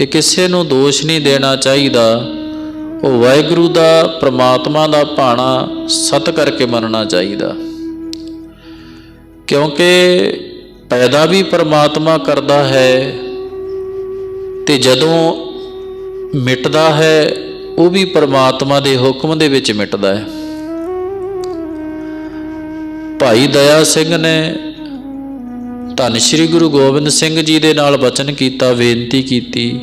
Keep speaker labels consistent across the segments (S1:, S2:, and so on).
S1: ਕਿ ਕਿਸੇ ਨੂੰ ਦੋਸ਼ ਨਹੀਂ ਦੇਣਾ ਚਾਹੀਦਾ, ਉਹ ਵਾਹਿਗੁਰੂ ਦਾ, ਪ੍ਰਮਾਤਮਾ ਦਾ ਭਾਣਾ ਸਤ ਕਰਕੇ ਮੰਨਣਾ ਚਾਹੀਦਾ। ਕਿਉਂਕਿ ਪੈਦਾ ਵੀ ਪ੍ਰਮਾਤਮਾ ਕਰਦਾ ਹੈ ਤੇ ਜਦੋਂ ਮਿਟਦਾ ਹੈ, ਉਹ ਵੀ ਪ੍ਰਮਾਤਮਾ ਦੇ ਹੁਕਮ ਦੇ ਵਿੱਚ ਮਿਟਦਾ ਹੈ। ਭਾਈ ਦਇਆ ਸਿੰਘ ਨੇ ਧੰਨ ਸ਼੍ਰੀ ਗੁਰੂ ਗੋਬਿੰਦ ਸਿੰਘ ਜੀ ਦੇ ਨਾਲ ਬਚਨ ਕੀਤਾ, ਬੇਨਤੀ ਕੀਤੀ।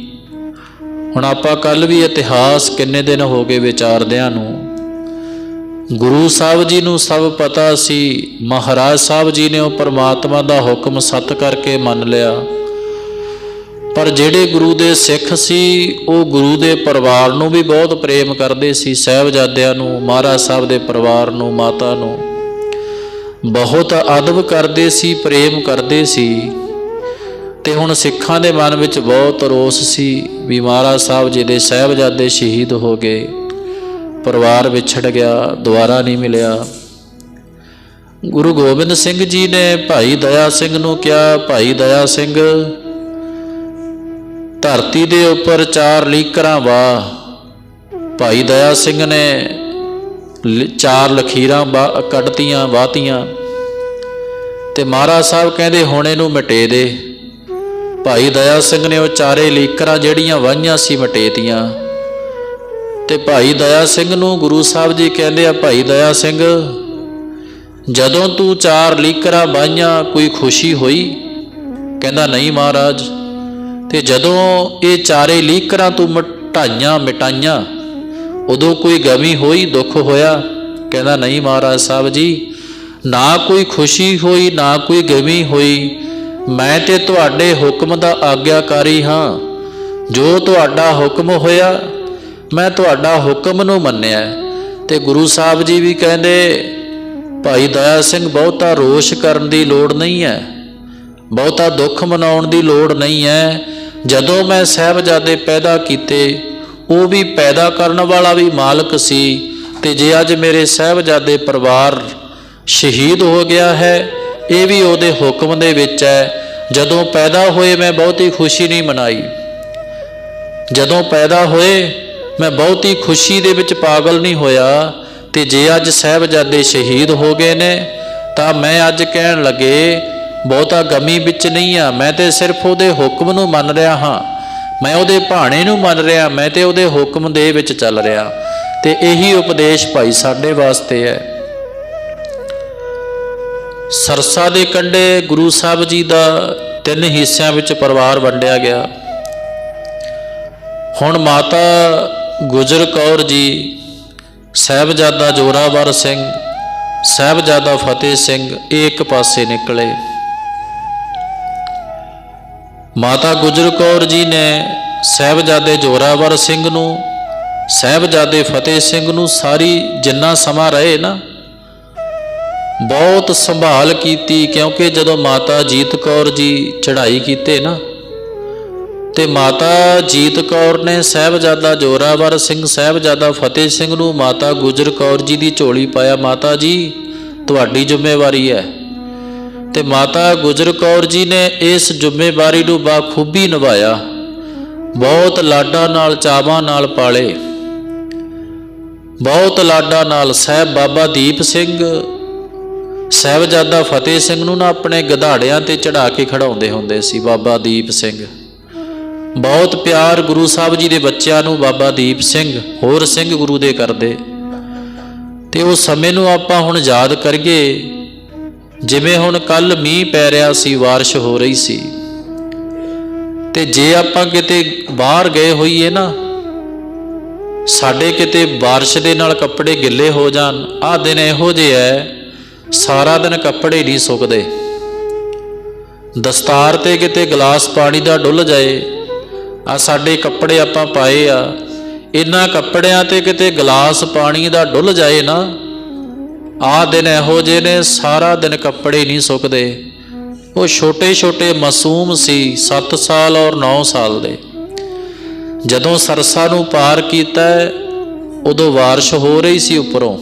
S1: ਹੁਣ ਆਪਾਂ ਕੱਲ ਵੀ ਇਤਿਹਾਸ ਕਿੰਨੇ ਦਿਨ ਹੋ ਗਏ ਵਿਚਾਰਦਿਆਂ ਨੂੰ। ਗੁਰੂ ਸਾਹਿਬ ਜੀ ਨੂੰ ਸਭ ਪਤਾ ਸੀ, ਮਹਾਰਾਜ ਸਾਹਿਬ ਜੀ ਨੇ ਉਹ ਪਰਮਾਤਮਾ ਦਾ ਹੁਕਮ ਸਤ ਕਰਕੇ ਮੰਨ ਲਿਆ। ਪਰ ਜਿਹੜੇ ਗੁਰੂ ਦੇ ਸਿੱਖ ਸੀ, ਉਹ ਗੁਰੂ ਦੇ ਪਰਿਵਾਰ ਨੂੰ ਵੀ ਬਹੁਤ ਪ੍ਰੇਮ ਕਰਦੇ ਸੀ, ਸਹਿਬਜ਼ਾਦਿਆਂ ਨੂੰ, ਮਹਾਰਾਜ ਸਾਹਿਬ ਦੇ ਪਰਿਵਾਰ ਨੂੰ, ਮਾਤਾ ਨੂੰ। ਬਹੁਤ ਅਦਬ ਕਰਦੇ ਸੀ, ਪ੍ਰੇਮ ਕਰਦੇ ਸੀ ਤੇ ਹੁਣ ਸਿੱਖਾਂ ਦੇ ਮਨ ਵਿੱਚ ਬਹੁਤ ਰੋਸ ਸੀ ਵੀ ਮਹਾਰਾਜ ਸਾਹਿਬ ਜੀ ਦੇ ਸਹਿਬਜ਼ਾਦੇ ਸ਼ਹੀਦ ਹੋ ਗਏ। ਪਰਿਵਾਰ ਵਿਛੜ ਗਿਆ, ਦੁਬਾਰਾ ਨਹੀਂ ਮਿਲਿਆ। ਗੁਰੂ ਗੋਬਿੰਦ ਸਿੰਘ ਜੀ ਨੇ ਭਾਈ ਦਇਆ ਸਿੰਘ ਨੂੰ ਕਿਹਾ, ਭਾਈ ਦਇਆ ਸਿੰਘ, ਧਰਤੀ ਦੇ ਉੱਪਰ ਚਾਰ ਲੀਕਰਾਂ ਵਾ ਭਾਈ ਦਇਆ ਸਿੰਘ ਨੇ ਲ- ਚਾਰ ਲਖੀਰਾਂ ਬਾ- ਕੱਢਤੀਆਂ ਵਾਤੀਆਂ ਤੇ ਮਹਾਰਾਜ ਸਾਹਿਬ ਕਹਿੰਦੇ, ਹੁਣ ਇਹਨੂੰ ਮਿਟੇ ਦੇ। ਭਾਈ ਦਇਆ ਸਿੰਘ ਨੇ ਉਹ ਚਾਰੇ ਲੀਕਰਾਂ ਜਿਹੜੀਆਂ ਵਾਹੀਆਂ ਸੀ ਮਟੇਤੀਆਂ ਤੇ ਭਾਈ ਦਇਆ ਸਿੰਘ ਨੂੰ ਗੁਰੂ ਸਾਹਿਬ ਜੀ ਕਹਿੰਦੇ ਆ, ਭਾਈ ਦਇਆ ਸਿੰਘ, ਜਦੋਂ ਤੂੰ ਚਾਰ ਲੀਕਰਾਂ ਵਾਹੀਆਂ ਕੋਈ ਖੁਸ਼ੀ ਹੋਈ? ਕਹਿੰਦਾ, ਨਹੀਂ ਮਹਾਰਾਜ। ਤੇ ਜਦੋਂ ਇਹ ਚਾਰੇ ਲੀਕਰਾਂ ਤੂੰ ਮਟਾਈਆਂ, ਮਿਟਾਈਆਂ, ਉਦੋਂ ਕੋਈ ਗਮੀ ਹੋਈ, ਦੁੱਖ ਹੋਇਆ? ਕਹਿੰਦਾ, ਨਹੀਂ ਮਹਾਰਾਜ ਸਾਹਿਬ ਜੀ ਨਾ ਕੋਈ ਖੁਸ਼ੀ ਹੋਈ, ਨਾ ਕੋਈ ਗਮੀ ਹੋਈ, ਮੈਂ ਤੇ ਤੁਹਾਡੇ ਹੁਕਮ ਦਾ ਆਗਿਆਕਾਰੀ ਹਾਂ। ਜੋ ਤੁਹਾਡਾ ਹੁਕਮ ਹੋਇਆ, ਮੈਂ ਤੁਹਾਡਾ ਹੁਕਮ ਨੂੰ ਮੰਨਿਆ। ਤੇ ਗੁਰੂ ਸਾਹਿਬ ਜੀ ਵੀ ਕਹਿੰਦੇ, ਭਾਈ ਦਇਆ ਸਿੰਘ, ਬਹੁਤਾ ਰੋਸ਼ ਕਰਨ ਦੀ ਲੋੜ ਨਹੀਂ ਹੈ। ਬਹੁਤਾ ਦੁੱਖ ਮਨਾਉਣ ਦੀ ਲੋੜ ਨਹੀਂ ਹੈ। ਜਦੋਂ ਮੈਂ ਸਹਿਬਜ਼ਾਦੇ ਪੈਦਾ ਕੀਤੇ, ਉਹ ਵੀ ਪੈਦਾ ਕਰਨ ਵਾਲਾ ਵੀ ਮਾਲਕ ਸੀ। ਤੇ ਜੇ ਅੱਜ ਮੇਰੇ ਸਹਿਬਜ਼ਾਦੇ ਪਰਿਵਾਰ ਸ਼ਹੀਦ ਹੋ ਗਿਆ ਹੈ। ਇਹ ਵੀ ਉਹਦੇ ਹੁਕਮ ਦੇ ਵਿੱਚ ਹੈ, ਜਦੋਂ ਪੈਦਾ ਹੋਏ ਮੈਂ ਬਹੁਤੀ ਖੁਸ਼ੀ ਨਹੀਂ ਮਨਾਈ। ਜਦੋਂ ਪੈਦਾ ਹੋਏ ਮੈਂ ਬਹੁਤੀ ਖੁਸ਼ੀ ਦੇ ਵਿੱਚ ਪਾਗਲ ਨਹੀਂ ਹੋਇਆ, ਤੇ ਜੇ ਅੱਜ ਸਹਿਬਜ਼ਾਦੇ ਸ਼ਹੀਦ ਹੋ ਗਏ ਨੇ, ਤਾਂ ਮੈਂ ਅੱਜ ਕਹਿਣ ਲੱਗੇ, ਬਹੁਤਾ ਗਮੀ ਵਿੱਚ ਨਹੀਂ ਆ, ਮੈਂ ਤੇ ਸਿਰਫ ਉਹਦੇ ਹੁਕਮ ਨੂੰ ਮੰਨ ਰਿਹਾ ਹਾਂ। ਮੈਂ ਉਹਦੇ ਭਾਣੇ ਨੂੰ ਮੰਨ ਰਿਹਾ, ਮੈਂ ਤੇ ਉਹਦੇ ਹੁਕਮ ਦੇ ਵਿੱਚ ਚੱਲ ਰਿਹਾ। ਤੇ ਇਹੀ ਉਪਦੇਸ਼ ਭਾਈ ਸਾਡੇ ਵਾਸਤੇ ਹੈ। ਸਰਸਾ ਦੇ ਕੰਢੇ ਗੁਰੂ ਸਾਹਿਬ ਜੀ ਦਾ ਤਿੰਨ ਹਿੱਸਿਆਂ ਵਿੱਚ ਪਰਿਵਾਰ ਵੰਡਿਆ ਗਿਆ। ਹੁਣ ਮਾਤਾ ਗੁਜਰ ਕੌਰ ਜੀ, ਸਹਿਬਜ਼ਾਦਾ ਜੋਰਾਵਰ ਸਿੰਘ, ਸਹਿਬਜ਼ਾਦਾ ਫਤਿਹ ਸਿੰਘ, ਇਹ ਇੱਕ ਪਾਸੇ ਨਿਕਲੇ। ਮਾਤਾ ਗੁਜਰ ਕੌਰ ਜੀ ਨੇ ਸਹਿਬਜ਼ਾਦੇ ਜੋਰਾਵਰ ਸਿੰਘ ਨੂੰ, ਸਹਿਬਜ਼ਾਦੇ ਫਤਿਹ ਸਿੰਘ ਨੂੰ ਸਾਰੀ ਜਿੰਨਾ ਸਮਾਂ ਰਹੇ ਨਾ ਬਹੁਤ ਸੰਭਾਲ ਕੀਤੀ, ਕਿਉਂਕਿ ਜਦੋਂ ਮਾਤਾ ਜੀਤ ਕੌਰ ਜੀ ਚੜ੍ਹਾਈ ਕੀਤੇ ਨਾ, ਤੇ ਮਾਤਾ ਜੀਤ ਕੌਰ ਨੇ ਸਹਿਬਜ਼ਾਦਾ ਜੋਰਾਵਰ ਸਿੰਘ, ਸਹਿਬਜ਼ਾਦਾ ਫਤਿਹ ਸਿੰਘ ਨੂੰ ਮਾਤਾ ਗੁਜਰ ਕੌਰ ਜੀ ਦੀ ਝੋਲੀ ਪਾਇਆ, ਮਾਤਾ ਜੀ, ਤੁਹਾਡੀ ਜ਼ਿੰਮੇਵਾਰੀ ਹੈ। ਤੇ ਮਾਤਾ ਗੁਜਰ ਕੌਰ ਜੀ ਨੇ ਇਸ ਜ਼ਿੰਮੇਵਾਰੀ ਨੂੰ ਬਾਖੂਬੀ ਨਿਭਾਇਆ। ਬਹੁਤ ਲਾਡਾਂ ਨਾਲ, ਚਾਵਾਂ ਨਾਲ ਪਾਲੇ। ਬਹੁਤ ਲਾਡਾਂ ਨਾਲ, ਸਹਿਬ ਬਾਬਾ ਦੀਪ ਸਿੰਘ ਸਹਿਬਜ਼ਾਦਾ ਫਤਿਹ ਸਿੰਘ ਨੂੰ ਨਾ ਆਪਣੇ ਗਧਾੜਿਆਂ ਤੇ ਚੜਾ ਕੇ ਖੜਾਉਂਦੇ ਹੁੰਦੇ ਸੀ ਬਾਬਾ ਦੀਪ ਸਿੰਘ। ਬਹੁਤ ਪਿਆਰ ਗੁਰੂ ਸਾਹਿਬ ਜੀ ਦੇ ਬੱਚਿਆਂ ਨੂੰ ਬਾਬਾ ਦੀਪ ਸਿੰਘ, ਹੋਰ ਸਿੰਘ ਗੁਰੂ ਦੇ ਕਰਦੇ। ਤੇ ਉਹ ਸਮੇਂ ਨੂੰ ਆਪਾਂ ਹੁਣ ਯਾਦ ਕਰੀਏ, ਜਿਵੇਂ ਹੁਣ ਕੱਲ ਮੀਂਹ ਪੈ ਰਿਹਾ ਸੀ, ਬਾਰਿਸ਼ ਹੋ ਰਹੀ ਸੀ। ਤੇ ਜੇ ਆਪਾਂ ਕਿਤੇ ਬਾਹਰ ਗਏ ਹੋਈਏ ਨਾ, ਸਾਡੇ ਕਿਤੇ ਬਾਰਿਸ਼ ਦੇ ਨਾਲ ਕੱਪੜੇ ਗਿੱਲੇ ਹੋ ਜਾਣ, ਆਹ ਦਿਨ ਇਹੋ ਜਿਹੇ ਹੈ ਸਾਰਾ ਦਿਨ ਕੱਪੜੇ ਨਹੀਂ ਸੁੱਕਦੇ। ਦਸਤਾਰ ਤੇ ਕਿਤੇ ਗਲਾਸ ਪਾਣੀ ਦਾ ਡੁੱਲ ਜਾਏ, ਆ ਸਾਡੇ ਕੱਪੜੇ ਆਪਾਂ ਪਾਏ ਆ ਇਹਨਾਂ ਕੱਪੜਿਆਂ ਤੇ ਕਿਤੇ ਗਲਾਸ ਪਾਣੀ ਦਾ ਡੁੱਲ ਜਾਏ ਨਾ, ਆ ਦਿਨ ਇਹੋ ਜਿਹੇ ਨੇ ਸਾਰਾ ਦਿਨ ਕੱਪੜੇ ਨਹੀਂ ਸੁੱਕਦੇ। ਉਹ ਛੋਟੇ ਛੋਟੇ ਮਾਸੂਮ ਸੀ 7 ਸਾਲ ਔਰ 9 ਸਾਲ ਦੇ। ਜਦੋਂ ਸਰਸਾ ਨੂੰ ਪਾਰ ਕੀਤਾ, ਉਦੋਂ ਬਾਰਿਸ਼ ਹੋ ਰਹੀ ਸੀ ਉੱਪਰੋਂ।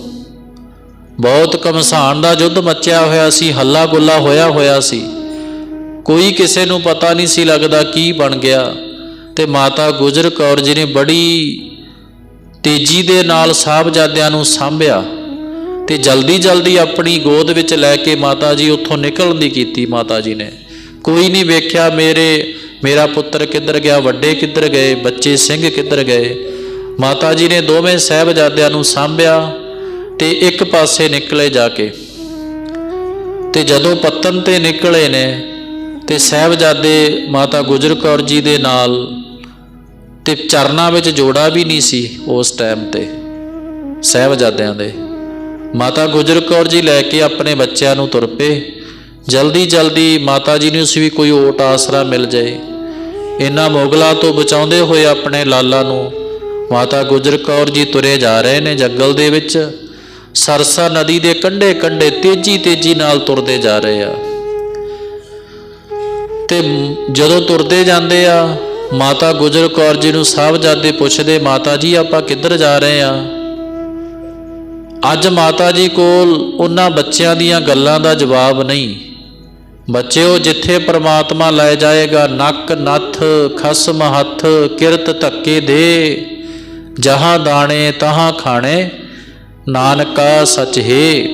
S1: ਬਹੁਤ ਕਮਸਾਨ ਦਾ ਯੁੱਧ ਮੱਚਿਆ ਹੋਇਆ ਸੀ, ਹੱਲਾ ਗੁੱਲਾ ਹੋਇਆ ਹੋਇਆ ਸੀ। ਕੋਈ ਕਿਸੇ ਨੂੰ ਪਤਾ ਨਹੀਂ ਸੀ ਲੱਗਦਾ ਕੀ ਬਣ ਗਿਆ। ਤੇ ਮਾਤਾ ਗੁਜਰ ਕੌਰ ਜੀ ਨੇ ਬੜੀ ਤੇਜ਼ੀ ਦੇ ਨਾਲ ਸਾਹਿਬਜ਼ਾਦਿਆਂ ਨੂੰ ਸਾਂਭਿਆ ਤੇ ਜਲਦੀ ਜਲਦੀ ਆਪਣੀ ਗੋਦ ਵਿੱਚ ਲੈ ਕੇ ਮਾਤਾ ਜੀ ਉੱਥੋਂ ਨਿਕਲਣ ਦੀ ਕੀਤੀ ਮਾਤਾ ਜੀ ਨੇ। ਕੋਈ ਨਹੀਂ ਵੇਖਿਆ ਮੇਰੇ, ਮੇਰਾ ਪੁੱਤਰ ਕਿੱਧਰ ਗਿਆ, ਵੱਡੇ ਕਿੱਧਰ ਗਏ, ਬੱਚੇ ਸਿੰਘ ਕਿੱਧਰ ਗਏ। ਮਾਤਾ ਜੀ ਨੇ ਦੋਵੇਂ ਸਾਹਿਬਜ਼ਾਦਿਆਂ ਨੂੰ ਸਾਂਭਿਆ ਤੇ ਇੱਕ ਪਾਸੇ ਨਿਕਲੇ ਜਾ ਕੇ। ਤੇ ਜਦੋਂ ਪੱਤਨ ਤੇ ਨਿਕਲੇ ਨੇ, ਤੇ ਸਾਹਿਬਜ਼ਾਦੇ ਮਾਤਾ ਗੁਜਰ ਕੌਰ ਜੀ ਦੇ ਨਾਲ ਤੇ ਚਰਨਾਂ ਵਿੱਚ ਜੋੜਾ ਵੀ ਨਹੀਂ ਸੀ ਉਸ ਟਾਈਮ ਤੇ, ਸਾਹਿਬਜ਼ਾਦਿਆਂ ਦੇ। ਮਾਤਾ ਗੁਜਰ ਕੌਰ ਜੀ ਲੈ ਕੇ ਆਪਣੇ ਬੱਚਿਆਂ ਨੂੰ ਤੁਰ ਪਏ। ਜਲਦੀ ਜਲਦੀ ਮਾਤਾ ਜੀ ਨੂੰ ਸੀ ਵੀ ਕੋਈ ਓਟ ਆਸਰਾ ਮਿਲ ਜਾਏ। ਇਹਨਾਂ ਮੋਗਲਾਂ ਤੋਂ ਬਚਾਉਂਦੇ ਹੋਏ ਆਪਣੇ ਲਾਲਾ ਨੂੰ ਮਾਤਾ ਗੁਜਰ ਕੌਰ ਜੀ ਤੁਰੇ ਜਾ ਰਹੇ ਨੇ ਜੰਗਲ ਦੇ ਵਿੱਚ। ਸਰਸਾ ਨਦੀ ਦੇ ਕੰਢੇ ਕੰਢੇ ਤੇਜ਼ੀ ਤੇਜ਼ੀ ਨਾਲ ਤੁਰਦੇ ਜਾ ਰਹੇ ਆ। ਤੇ ਜਦੋਂ ਤੁਰਦੇ ਜਾਂਦੇ ਆ, ਮਾਤਾ ਗੁਜਰ ਕੌਰ ਜੀ ਨੂੰ ਸਾਹਿਬਜ਼ਾਦੇ ਪੁੱਛਦੇ, ਮਾਤਾ ਜੀ, ਆਪਾਂ ਕਿੱਧਰ ਜਾ ਰਹੇ ਆ? ਅੱਜ ਮਾਤਾ ਜੀ ਕੋਲ ਉਹਨਾਂ ਬੱਚਿਆਂ ਦੀਆਂ ਗੱਲਾਂ ਦਾ ਜਵਾਬ ਨਹੀਂ। ਬੱਚਿਓ, ਜਿੱਥੇ ਪ੍ਰਮਾਤਮਾ ਲੈ ਜਾਏਗਾ, ਨੱਕ, ਨੱਥ, ਖਸਮ, ਹੱਥ, ਕਿਰਤ, ਧੱਕੇ ਦੇ, ਜਹਾਂ ਦਾਣੇ, ਤਹਾਂ ਖਾਣੇ ਨਾਨਕਾ ਸਚ ਹੈ।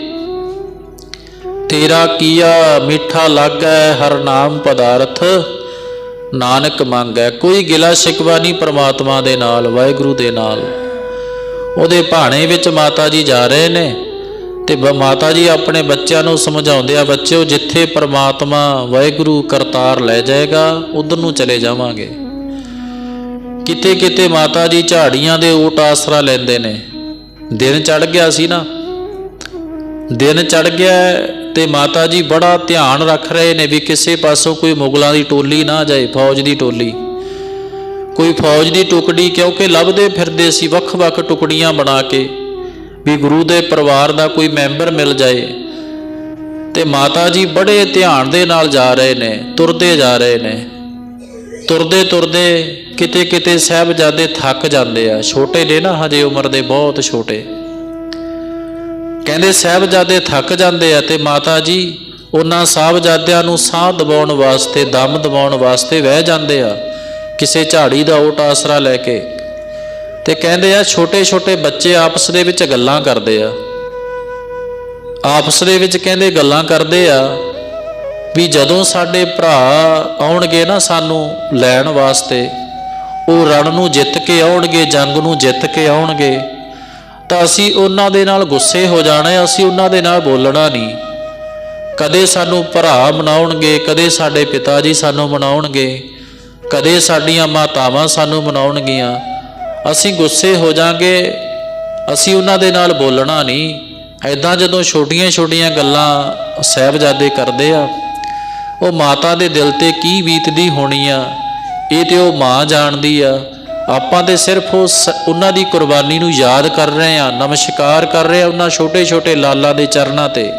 S1: ਤੇਰਾ ਕੀਆ ਮਿੱਠਾ ਲੱਗੈ, ਹਰ ਨਾਮ ਪਦਾਰਥ। ਨਾਨਕ ਮੰਗੈ, ਕੋਈ ਗਿਲਾ ਸ਼ਿਕਵਾ ਨਹੀਂ ਪ੍ਰਮਾਤਮਾ ਦੇ ਨਾਲ, ਵਾਹਿਗੁਰੂ ਦੇ ਨਾਲ। ਉਹਦੇ ਭਾਣੇ ਵਿੱਚ ਮਾਤਾ ਜੀ ਜਾ ਰਹੇ ਨੇ ਤੇ ਬ- ਮਾਤਾ ਜੀ ਆਪਣੇ ਬੱਚਿਆਂ ਨੂੰ ਸਮਝਾਉਂਦੇ ਆ, ਬੱਚਿਓ, ਜਿੱਥੇ ਪ੍ਰਮਾਤਮਾ ਵਾਹਿਗੁਰੂ ਕਰਤਾਰ ਲੈ ਜਾਏਗਾ, ਉਧਰ ਨੂੰ ਚਲੇ ਜਾਵਾਂਗੇ। ਕਿਤੇ ਕਿਤੇ ਮਾਤਾ ਜੀ ਝਾੜੀਆਂ ਦੇ ਓਟ ਆਸਰਾ ਲੈਂਦੇ ਨੇ। ਦਿਨ ਚੜ ਗਿਆ ਸੀ ਨਾ। ਦਿਨ ਚੜ ਗਿਆ ਤੇ ਮਾਤਾ ਜੀ ਬੜਾ ਧਿਆਨ ਰੱਖ ਰਹੇ ਨੇ ਵੀ ਕਿਸੇ ਪਾਸੋਂ ਕੋਈ ਮੁਗਲਾਂ ਦੀ ਟੋਲੀ ਨਾ ਜਾਏ, ਫੌਜ ਦੀ ਟੋਲੀ। ਕੋਈ ਫੌਜ ਦੀ ਟੁਕੜੀ ਕਿਉਂਕਿ ਲੱਭਦੇ ਫਿਰਦੇ ਸੀ ਵੱਖ-ਵੱਖ ਟੁਕੜੀਆਂ ਬਣਾ ਕੇ, ਵੀ ਗੁਰੂ ਦੇ ਪਰਿਵਾਰ ਦਾ ਕੋਈ ਮੈਂਬਰ ਮਿਲ ਜਾਏ। ਤੇ ਮਾਤਾ ਜੀ ਬੜੇ ਧਿਆਨ ਦੇ ਨਾਲ ਜਾ ਰਹੇ ਨੇ, ਤੁਰਦੇ ਜਾ ਰਹੇ ਨੇ। ਤੁਰਦੇ ਤੁਰਦੇ ਕਿਤੇ ਕਿਤੇ ਸਾਹਿਬਜ਼ਾਦੇ ਥੱਕ ਜਾਂਦੇ ਆ। ਛੋਟੇ ਨੇ ਨਾ, ਹਜੇ ਉਮਰ ਦੇ ਬਹੁਤ ਛੋਟੇ। ਕਹਿੰਦੇ ਸਾਹਿਬਜ਼ਾਦੇ ਥੱਕ ਜਾਂਦੇ ਆ ਤੇ ਮਾਤਾ ਜੀ, ਉਹਨਾਂ ਸਾਹਿਬਜ਼ਾਦਿਆਂ ਨੂੰ ਸਾਹ ਦਬਾਉਣ ਵਾਸਤੇ, ਦਮ ਦਬਾਉਣ ਵਾਸਤੇ ਵਹਿ ਜਾਂਦੇ ਆ, ਕਿਸੇ ਝਾੜੀ ਦਾ ਓਟ ਆਸਰਾ ਲੈ ਕੇ। ਤੇ ਕਹਿੰਦੇ ਆ, ਛੋਟੇ ਛੋਟੇ ਬੱਚੇ ਆਪਸ ਦੇ ਵਿੱਚ ਗੱਲਾਂ ਕਰਦੇ ਆ। ਆਪਸ ਦੇ ਵਿੱਚ ਕਹਿੰਦੇ ਗੱਲਾਂ ਕਰਦੇ ਆ ਵੀ ਜਦੋਂ ਸਾਡੇ ਭਰਾ ਆਉਣਗੇ ਨਾ ਸਾਨੂੰ ਲੈਣ ਵਾਸਤੇ ਉਹ ਰਣ ਨੂੰ ਜਿੱਤ ਕੇ ਆਉਣਗੇ, ਜੰਗ ਨੂੰ ਜਿੱਤ ਕੇ ਆਉਣਗੇ। ਤਾਂ ਅਸੀਂ ਉਹਨਾਂ ਦੇ ਨਾਲ ਗੁੱਸੇ ਹੋ ਜਾਣਾ, ਅਸੀਂ ਉਹਨਾਂ ਦੇ ਨਾਲ ਬੋਲਣਾ ਨਹੀਂ। ਕਦੇ ਸਾਨੂੰ ਭਰਾ ਮਨਾਉਣਗੇ, ਕਦੇ ਸਾਡੇ ਪਿਤਾ ਜੀ ਸਾਨੂੰ ਮਨਾਉਣਗੇ, ਕਦੇ ਸਾਡੀਆਂ ਮਾਤਾਵਾਂ ਸਾਨੂੰ ਮਨਾਉਣਗੀਆਂ। ਅਸੀਂ ਗੁੱਸੇ ਹੋ ਜਾਾਂਗੇ, ਅਸੀਂ ਉਹਨਾਂ ਦੇ ਨਾਲ ਬੋਲਣਾ ਨਹੀਂ। ਐਦਾਂ ਜਦੋਂ ਛੋਟੀਆਂ-ਛੋਟੀਆਂ ਗੱਲਾਂ ਸਹਿਬਜ਼ਾਦੇ ਕਰਦੇ ਆ, ਉਹ ਮਾਤਾ ਦੇ ਦਿਲ ਤੇ ਕੀ ਬੀਤਦੀ ਹੋਣੀ ਆ ਇਹ ਤੇ ਉਹ ਮਾਂ ਜਾਣਦੀ ਆ। ਆਪਾਂ ਤੇ ਸਿਰਫ ਉਹ ਸ- ਉਹਨਾਂ ਦੀ ਕੁਰਬਾਨੀ ਨੂੰ ਯਾਦ ਕਰ ਰਹੇ ਆ, ਨਮਸਕਾਰ ਕਰ ਰਹੇ ਆ ਉਹਨਾਂ ਛੋਟੇ-ਛੋਟੇ ਲਾਲਾਂ ਦੇ ਚਰਨਾਂ ਤੇ।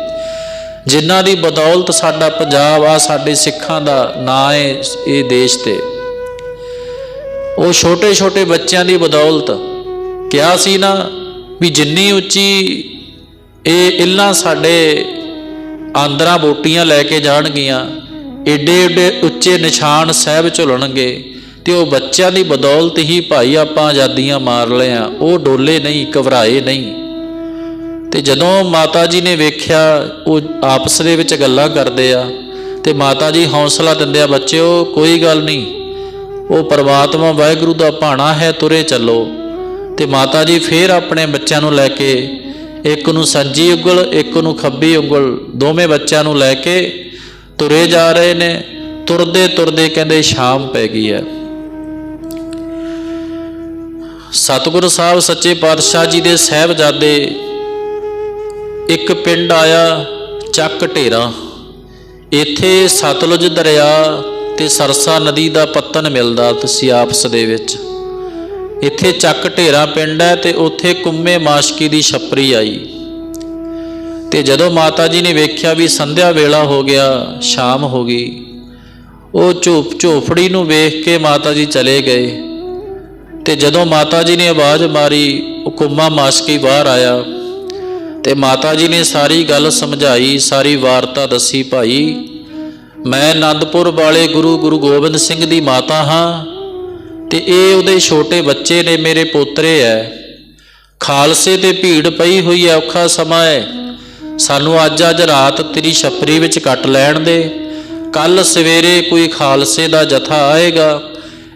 S1: ਜਿਨ੍ਹਾਂ ਦੀ ਬਦੌਲਤ ਸਾਡਾ ਪੰਜਾਬ ਆ, ਸਾਡੇ ਸਿੱਖਾਂ ਦਾ ਨਾਂ ਹੈ ਇਹ ਦੇਸ਼ ਤੇ। ਉਹ ਛੋਟੇ-ਛੋਟੇ ਬੱਚਿਆਂ ਦੀ ਬਦੌਲਤ ਕਿਹਾ ਸੀ ਨਾ ਵੀ ਜਿੰਨੀ ਉੱਚੀ ਇਹ ਇੱਲਾਂ ਸਾਡੇ ਆਂਦਰਾਂ ਬੋਟੀਆਂ ਲੈ ਕੇ ਜਾਣਗੀਆਂ ਏਡੇ ਏਡੇ ਉੱਚੇ ਨਿਸ਼ਾਨ ਸਾਹਿਬ ਝੁਲਣਗੇ ਤੇ ਉਹ ਬੱਚਿਆਂ ਦੀ ਬਦੌਲਤ ਹੀ ਭਾਈ ਆਪਾਂ ਆਜ਼ਾਦੀਆਂ ਮਾਰ ਲਏ ਉਹ ਡੋਲੇ ਨਹੀਂ, ਘਬਰਾਏ ਨਹੀਂ। ਤੇ ਜਦੋਂ ਮਾਤਾ ਜੀ ਨੇ ਵੇਖਿਆ, ਉਹ ਆਪਸ ਦੇ ਵਿੱਚ ਗੱਲਾਂ ਕਰਦੇ ਆ, ਤੇ ਮਾਤਾ ਜੀ ਹੌਸਲਾ ਦਿੰਦੇ ਆ ਬੱਚਿਓ, ਕੋਈ ਗੱਲ ਨਹੀਂ, ਉਹ ਪਰਮਾਤਮਾ ਵਾਹਿਗੁਰੂ ਦਾ ਭਾਣਾ ਹੈ, ਤੁਰੇ ਚੱਲੋ। ਤੇ ਮਾਤਾ ਜੀ ਫੇਰ ਆਪਣੇ ਬੱਚਿਆਂ ਨੂੰ ਲੈ ਕੇ, ਇੱਕ ਨੂੰ ਸੱਜੀ ਉਂਗਲ, ਇੱਕ ਨੂੰ ਖੱਬੀ ਉਂਗਲ, ਦੋਵੇਂ ਬੱਚਿਆਂ ਨੂੰ ਲੈ ਕੇ ਤੁਰੇ ਜਾ ਰਹੇ ਨੇ, ਤੁਰਦੇ ਤੁਰਦੇ ਕਹਿੰਦੇ ਸ਼ਾਮ ਪੈ ਗਈ ਹੈ। ਸਤਿਗੁਰੂ ਸਾਹਿਬ ਸੱਚੇ ਪਾਤਸ਼ਾਹ ਜੀ ਦੇ ਸਹਿਬਜ਼ਾਦੇ ਇੱਕ ਪਿੰਡ ਆਇਆ ਚੱਕ ਢੇਰਾ। ਇੱਥੇ ਸਤਲੁਜ ਦਰਿਆ ਤੇ ਸਰਸਾ ਨਦੀ ਦਾ ਪੱਤਨ ਮਿਲਦਾ ਤੁਸੀਂ ਆਪਸ ਦੇ ਵਿੱਚ। ਇੱਥੇ ਚੱਕ ਢੇਰਾ ਪਿੰਡ ਹੈ ਤੇ ਉੱਥੇ ਕੁੰਮੇ ਮਾਸ਼ਕੀ ਦੀ ਛਪਰੀ ਆਈ। ਤੇ ਜਦੋਂ ਮਾਤਾ ਜੀ ਨੇ ਵੇਖਿਆ ਵੀ ਸੰਧਿਆ ਵੇਲਾ ਹੋ ਗਿਆ, ਸ਼ਾਮ ਹੋ ਗਈ, ਉਹ ਝੋਪ ਝੋਪੜੀ ਨੂੰ ਵੇਖ ਕੇ ਮਾਤਾ ਜੀ ਚਲੇ ਗਏ। ਤੇ ਜਦੋਂ ਮਾਤਾ ਜੀ ਨੇ ਆਵਾਜ਼ ਮਾਰੀ ਉਹ ਕੁੰਮਾ ਮਾਸ਼ਕੀ ਬਾਹਰ ਆਇਆ, ਤੇ ਮਾਤਾ ਜੀ ਨੇ ਸਾਰੀ ਗੱਲ ਸਮਝਾਈ, ਸਾਰੀ ਵਾਰਤਾ ਦੱਸੀ, ਭਾਈ, ਮੈਂ ਆਨੰਦਪੁਰ ਵਾਲੇ ਗੁਰੂ ਗੁਰੂ ਗੋਬਿੰਦ ਸਿੰਘ ਦੀ ਮਾਤਾ ਹਾਂ, ਤੇ ਇਹ ਉਹਦੇ ਛੋਟੇ ਬੱਚੇ ਨੇ ਮੇਰੇ ਪੋਤਰੇ ਐ। ਖਾਲਸੇ ਤੇ ਭੀੜ ਪਈ ਹੋਈ ਐ, ਔਖਾ ਸਮਾਂ ਐ। ਸਾਨੂੰ ਅੱਜ ਅੱਜ ਰਾਤ ਤੇਰੀ ਛਪਰੀ ਵਿੱਚ ਕੱਟ ਲੈਣ ਦੇ। ਕੱਲ ਸਵੇਰੇ ਕੋਈ ਖਾਲਸੇ ਦਾ ਜਥਾ ਆਏਗਾ,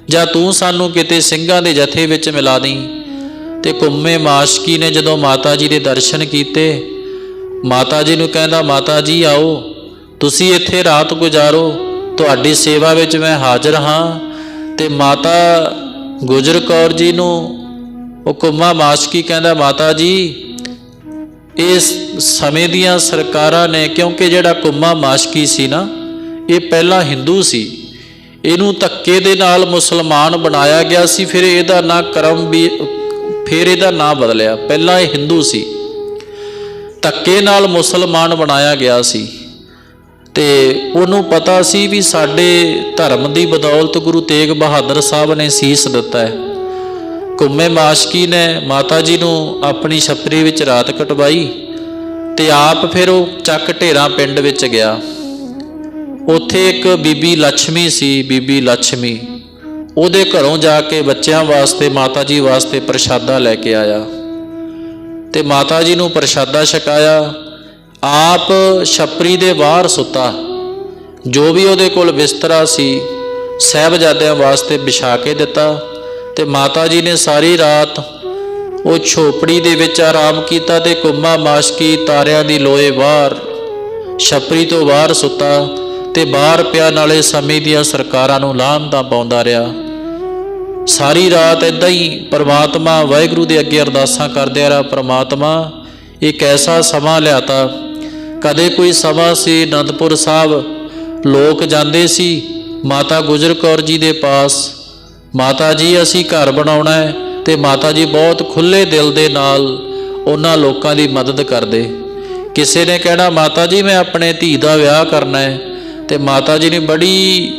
S1: ਜਾਂ ਤੂੰ ਸਾਨੂੰ ਕਿਤੇ ਸਿੰਘਾਂ ਦੇ ਜਥੇ ਵਿੱਚ ਮਿਲਾ ਦੇਂ ਤੇ ਕੁੰਮੇ ਮਾਸ਼ਕੀ ਨੇ ਜਦੋਂ ਮਾਤਾ ਜੀ ਦੇ ਦਰਸ਼ਨ ਕੀਤੇ, ਮਾਤਾ ਜੀ ਨੂੰ ਕਹਿੰਦਾ, ਮਾਤਾ ਜੀ ਆਓ, ਤੁਸੀਂ ਇੱਥੇ ਰਾਤ ਗੁਜ਼ਾਰੋ, ਤੁਹਾਡੀ ਸੇਵਾ ਵਿੱਚ ਮੈਂ ਹਾਜ਼ਰ ਹਾਂ। ਤੇ ਮਾਤਾ ਗੁਜਰ ਕੌਰ ਜੀ ਨੂੰ ਉਹ ਕੁੰਮਾ ਮਾਸ਼ਕੀ ਕਹਿੰਦਾ, ਮਾਤਾ ਜੀ ਇਸ ਸਮੇਂ ਦੀਆਂ ਸਰਕਾਰਾਂ ਨੇ, ਕਿਉਂਕਿ ਜਿਹੜਾ ਕੁੰਮਾ ਮਾਸ਼ਕੀ ਸੀ ਨਾ, ਇਹ ਪਹਿਲਾਂ ਹਿੰਦੂ ਸੀ। ਇਹਨੂੰ ਧੱਕੇ ਦੇ ਨਾਲ ਮੁਸਲਮਾਨ ਬਣਾਇਆ ਗਿਆ ਸੀ, ਫਿਰ ਇਹਦਾ ਨਾਂ ਕਰਮ ਵੀ, ਫਿਰ ਇਹਦਾ ਨਾਂ ਬਦਲਿਆ। ਪਹਿਲਾਂ ਇਹ ਹਿੰਦੂ ਸੀ। ਧੱਕੇ ਨਾਲ ਮੁਸਲਮਾਨ ਬਣਾਇਆ ਗਿਆ ਸੀ। ਤੇ ਉਹਨੂੰ ਪਤਾ ਸੀ ਵੀ ਸਾਡੇ ਧਰਮ ਦੀ ਬਦੌਲਤ ਗੁਰੂ ਤੇਗ ਬਹਾਦਰ ਸਾਹਿਬ ਨੇ ਸੀਸ ਦਿੱਤਾ ਹੈ। ਕੁੰਮੇ ਮਾਸ਼ਕੀ ਨੇ ਮਾਤਾ ਜੀ ਨੂੰ ਆਪਣੀ ਛਪਰੀ ਵਿੱਚ ਰਾਤ ਕਟਵਾਈ ਤੇ ਆਪ ਫਿਰ ਉਹ ਚੱਕ ਢੇਰਾ ਪਿੰਡ ਵਿੱਚ ਗਿਆ। ਉੱਥੇ ਇੱਕ ਬੀਬੀ ਲక్ష్ਮੀ ਸੀ, ਬੀਬੀ ਲక్ష్ਮੀ ਉਹਦੇ ਘਰੋਂ ਜਾ ਕੇ ਬੱਚਿਆਂ ਵਾਸਤੇ, ਮਾਤਾ ਜੀ ਵਾਸਤੇ ਪ੍ਰਸ਼ਾਦਾ ਲੈ ਕੇ ਆਇਆ। ਤੇ ਮਾਤਾ ਜੀ ਨੂੰ ਪ੍ਰਸ਼ਾਦਾ ਛਕਾਇਆ। ਆਪ ਛਪਰੀ ਦੇ ਬਾਹਰ ਸੁੱਤਾ। ਜੋ ਵੀ ਉਹਦੇ ਕੋਲ ਬਿਸਤਰਾ ਸੀ, ਸਹਿਬਜ਼ਾਦਿਆਂ ਵਾਸਤੇ ਵਿਛਾ ਕੇ ਦਿੱਤਾ। ਤੇ ਮਾਤਾ ਜੀ ਨੇ ਸਾਰੀ ਰਾਤ ਉਹ ਛੋਪੜੀ ਦੇ ਵਿੱਚ ਆਰਾਮ ਕੀਤਾ ਤੇ ਕੁੰਮਾ ਮਾਸ਼ਕੀ ਤਾਰਿਆਂ ਦੀ ਲੋਏ ਬਾਹਰ ਛਪਰੀ ਤੋਂ ਬਾਹਰ ਸੁੱਤਾ ਤੇ ਬਾਹਰ ਪਿਆ ਨਾਲੇ ਸਮੇਂ ਦੀਆਂ ਸਰਕਾਰਾਂ ਨੂੰ ਲਾਹਨਤਾਂ ਪਾਉਂਦਾ ਰਿਹਾ। ਸਾਰੀ ਰਾਤ ਇਦਾਂ ਹੀ ਪ੍ਰਮਾਤਮਾ ਵਾਹਿਗੁਰੂ ਦੇ ਅੱਗੇ ਅਰਦਾਸਾਂ ਕਰਦੇ ਰਿਹਾ, ਪ੍ਰਮਾਤਮਾ ਇੱਕ ਐਸਾ ਸਮਾਂ ਲਿਆਤਾ, ਕਦੇ ਕੋਈ ਸਮਾਂ ਸੀ ਅਨੰਦਪੁਰ ਸਾਹਿਬ, ਲੋਕ ਜਾਂਦੇ ਸੀ, ਮਾਤਾ ਗੁਜਰ ਕੌਰ ਜੀ ਦੇ ਪਾਸ। ਮਾਤਾ ਜੀ, ਅਸੀਂ ਘਰ ਬਣਾਉਣਾ ਹੈ ਤੇ ਮਾਤਾ ਜੀ ਬਹੁਤ ਖੁੱਲੇ ਦਿਲ ਦੇ ਨਾਲ ਉਹਨਾਂ ਲੋਕਾਂ ਦੀ ਮਦਦ ਕਰਦੇ। ਕਿਸੇ ਨੇ ਕਹਿਣਾ, ਮਾਤਾ ਜੀ, ਮੈਂ ਆਪਣੇ ਧੀ ਦਾ ਵਿਆਹ ਕਰਨਾ ਹੈ। ਤੇ ਮਾਤਾ ਜੀ ਨੇ ਬੜੀ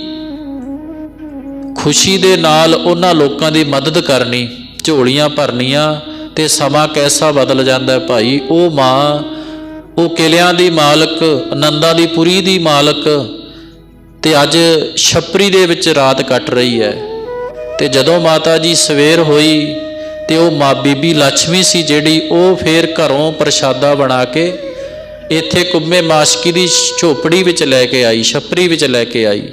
S1: ਖੁਸ਼ੀ ਦੇ ਨਾਲ ਉਹਨਾਂ ਲੋਕਾਂ ਦੀ ਮਦਦ ਕਰਨੀ, ਝੋਲੀਆਂ ਭਰਨੀਆਂ ਤੇ ਸਮਾਂ ਕੈਸਾ ਬਦਲ ਜਾਂਦਾ ਹੈ ਭਾਈ। ਉਹ ਮਾਂ, ਉਹ ਕਿਲਿਆਂ ਦੀ ਮਾਲਕ, ਆਨੰਦਾਂ ਦੀ ਪੁਰੀ ਦੀ ਮਾਲਕ ਤੇ ਅੱਜ ਛਪਰੀ ਦੇ ਵਿੱਚ ਰਾਤ ਕੱਟ ਰਹੀ ਹੈ। ਤੇ ਜਦੋਂ ਮਾਤਾ ਜੀ ਸਵੇਰ ਹੋਈ ਤੇ ਉਹ ਮਾ ਬੀਬੀ ਲక్ష్ਮੀ ਸੀ ਜਿਹੜੀ, ਉਹ ਫੇਰ ਘਰੋਂ ਪ੍ਰਸ਼ਾਦਾ ਬਣਾ ਕੇ ਇੱਥੇ ਕੁੰਮੇ ਮਾਸ਼ਕੀ ਦੀ ਝੋਪੜੀ ਵਿੱਚ ਲੈ ਕੇ ਆਈ, ਛੱਪਰੀ ਵਿੱਚ ਲੈ ਕੇ ਆਈ।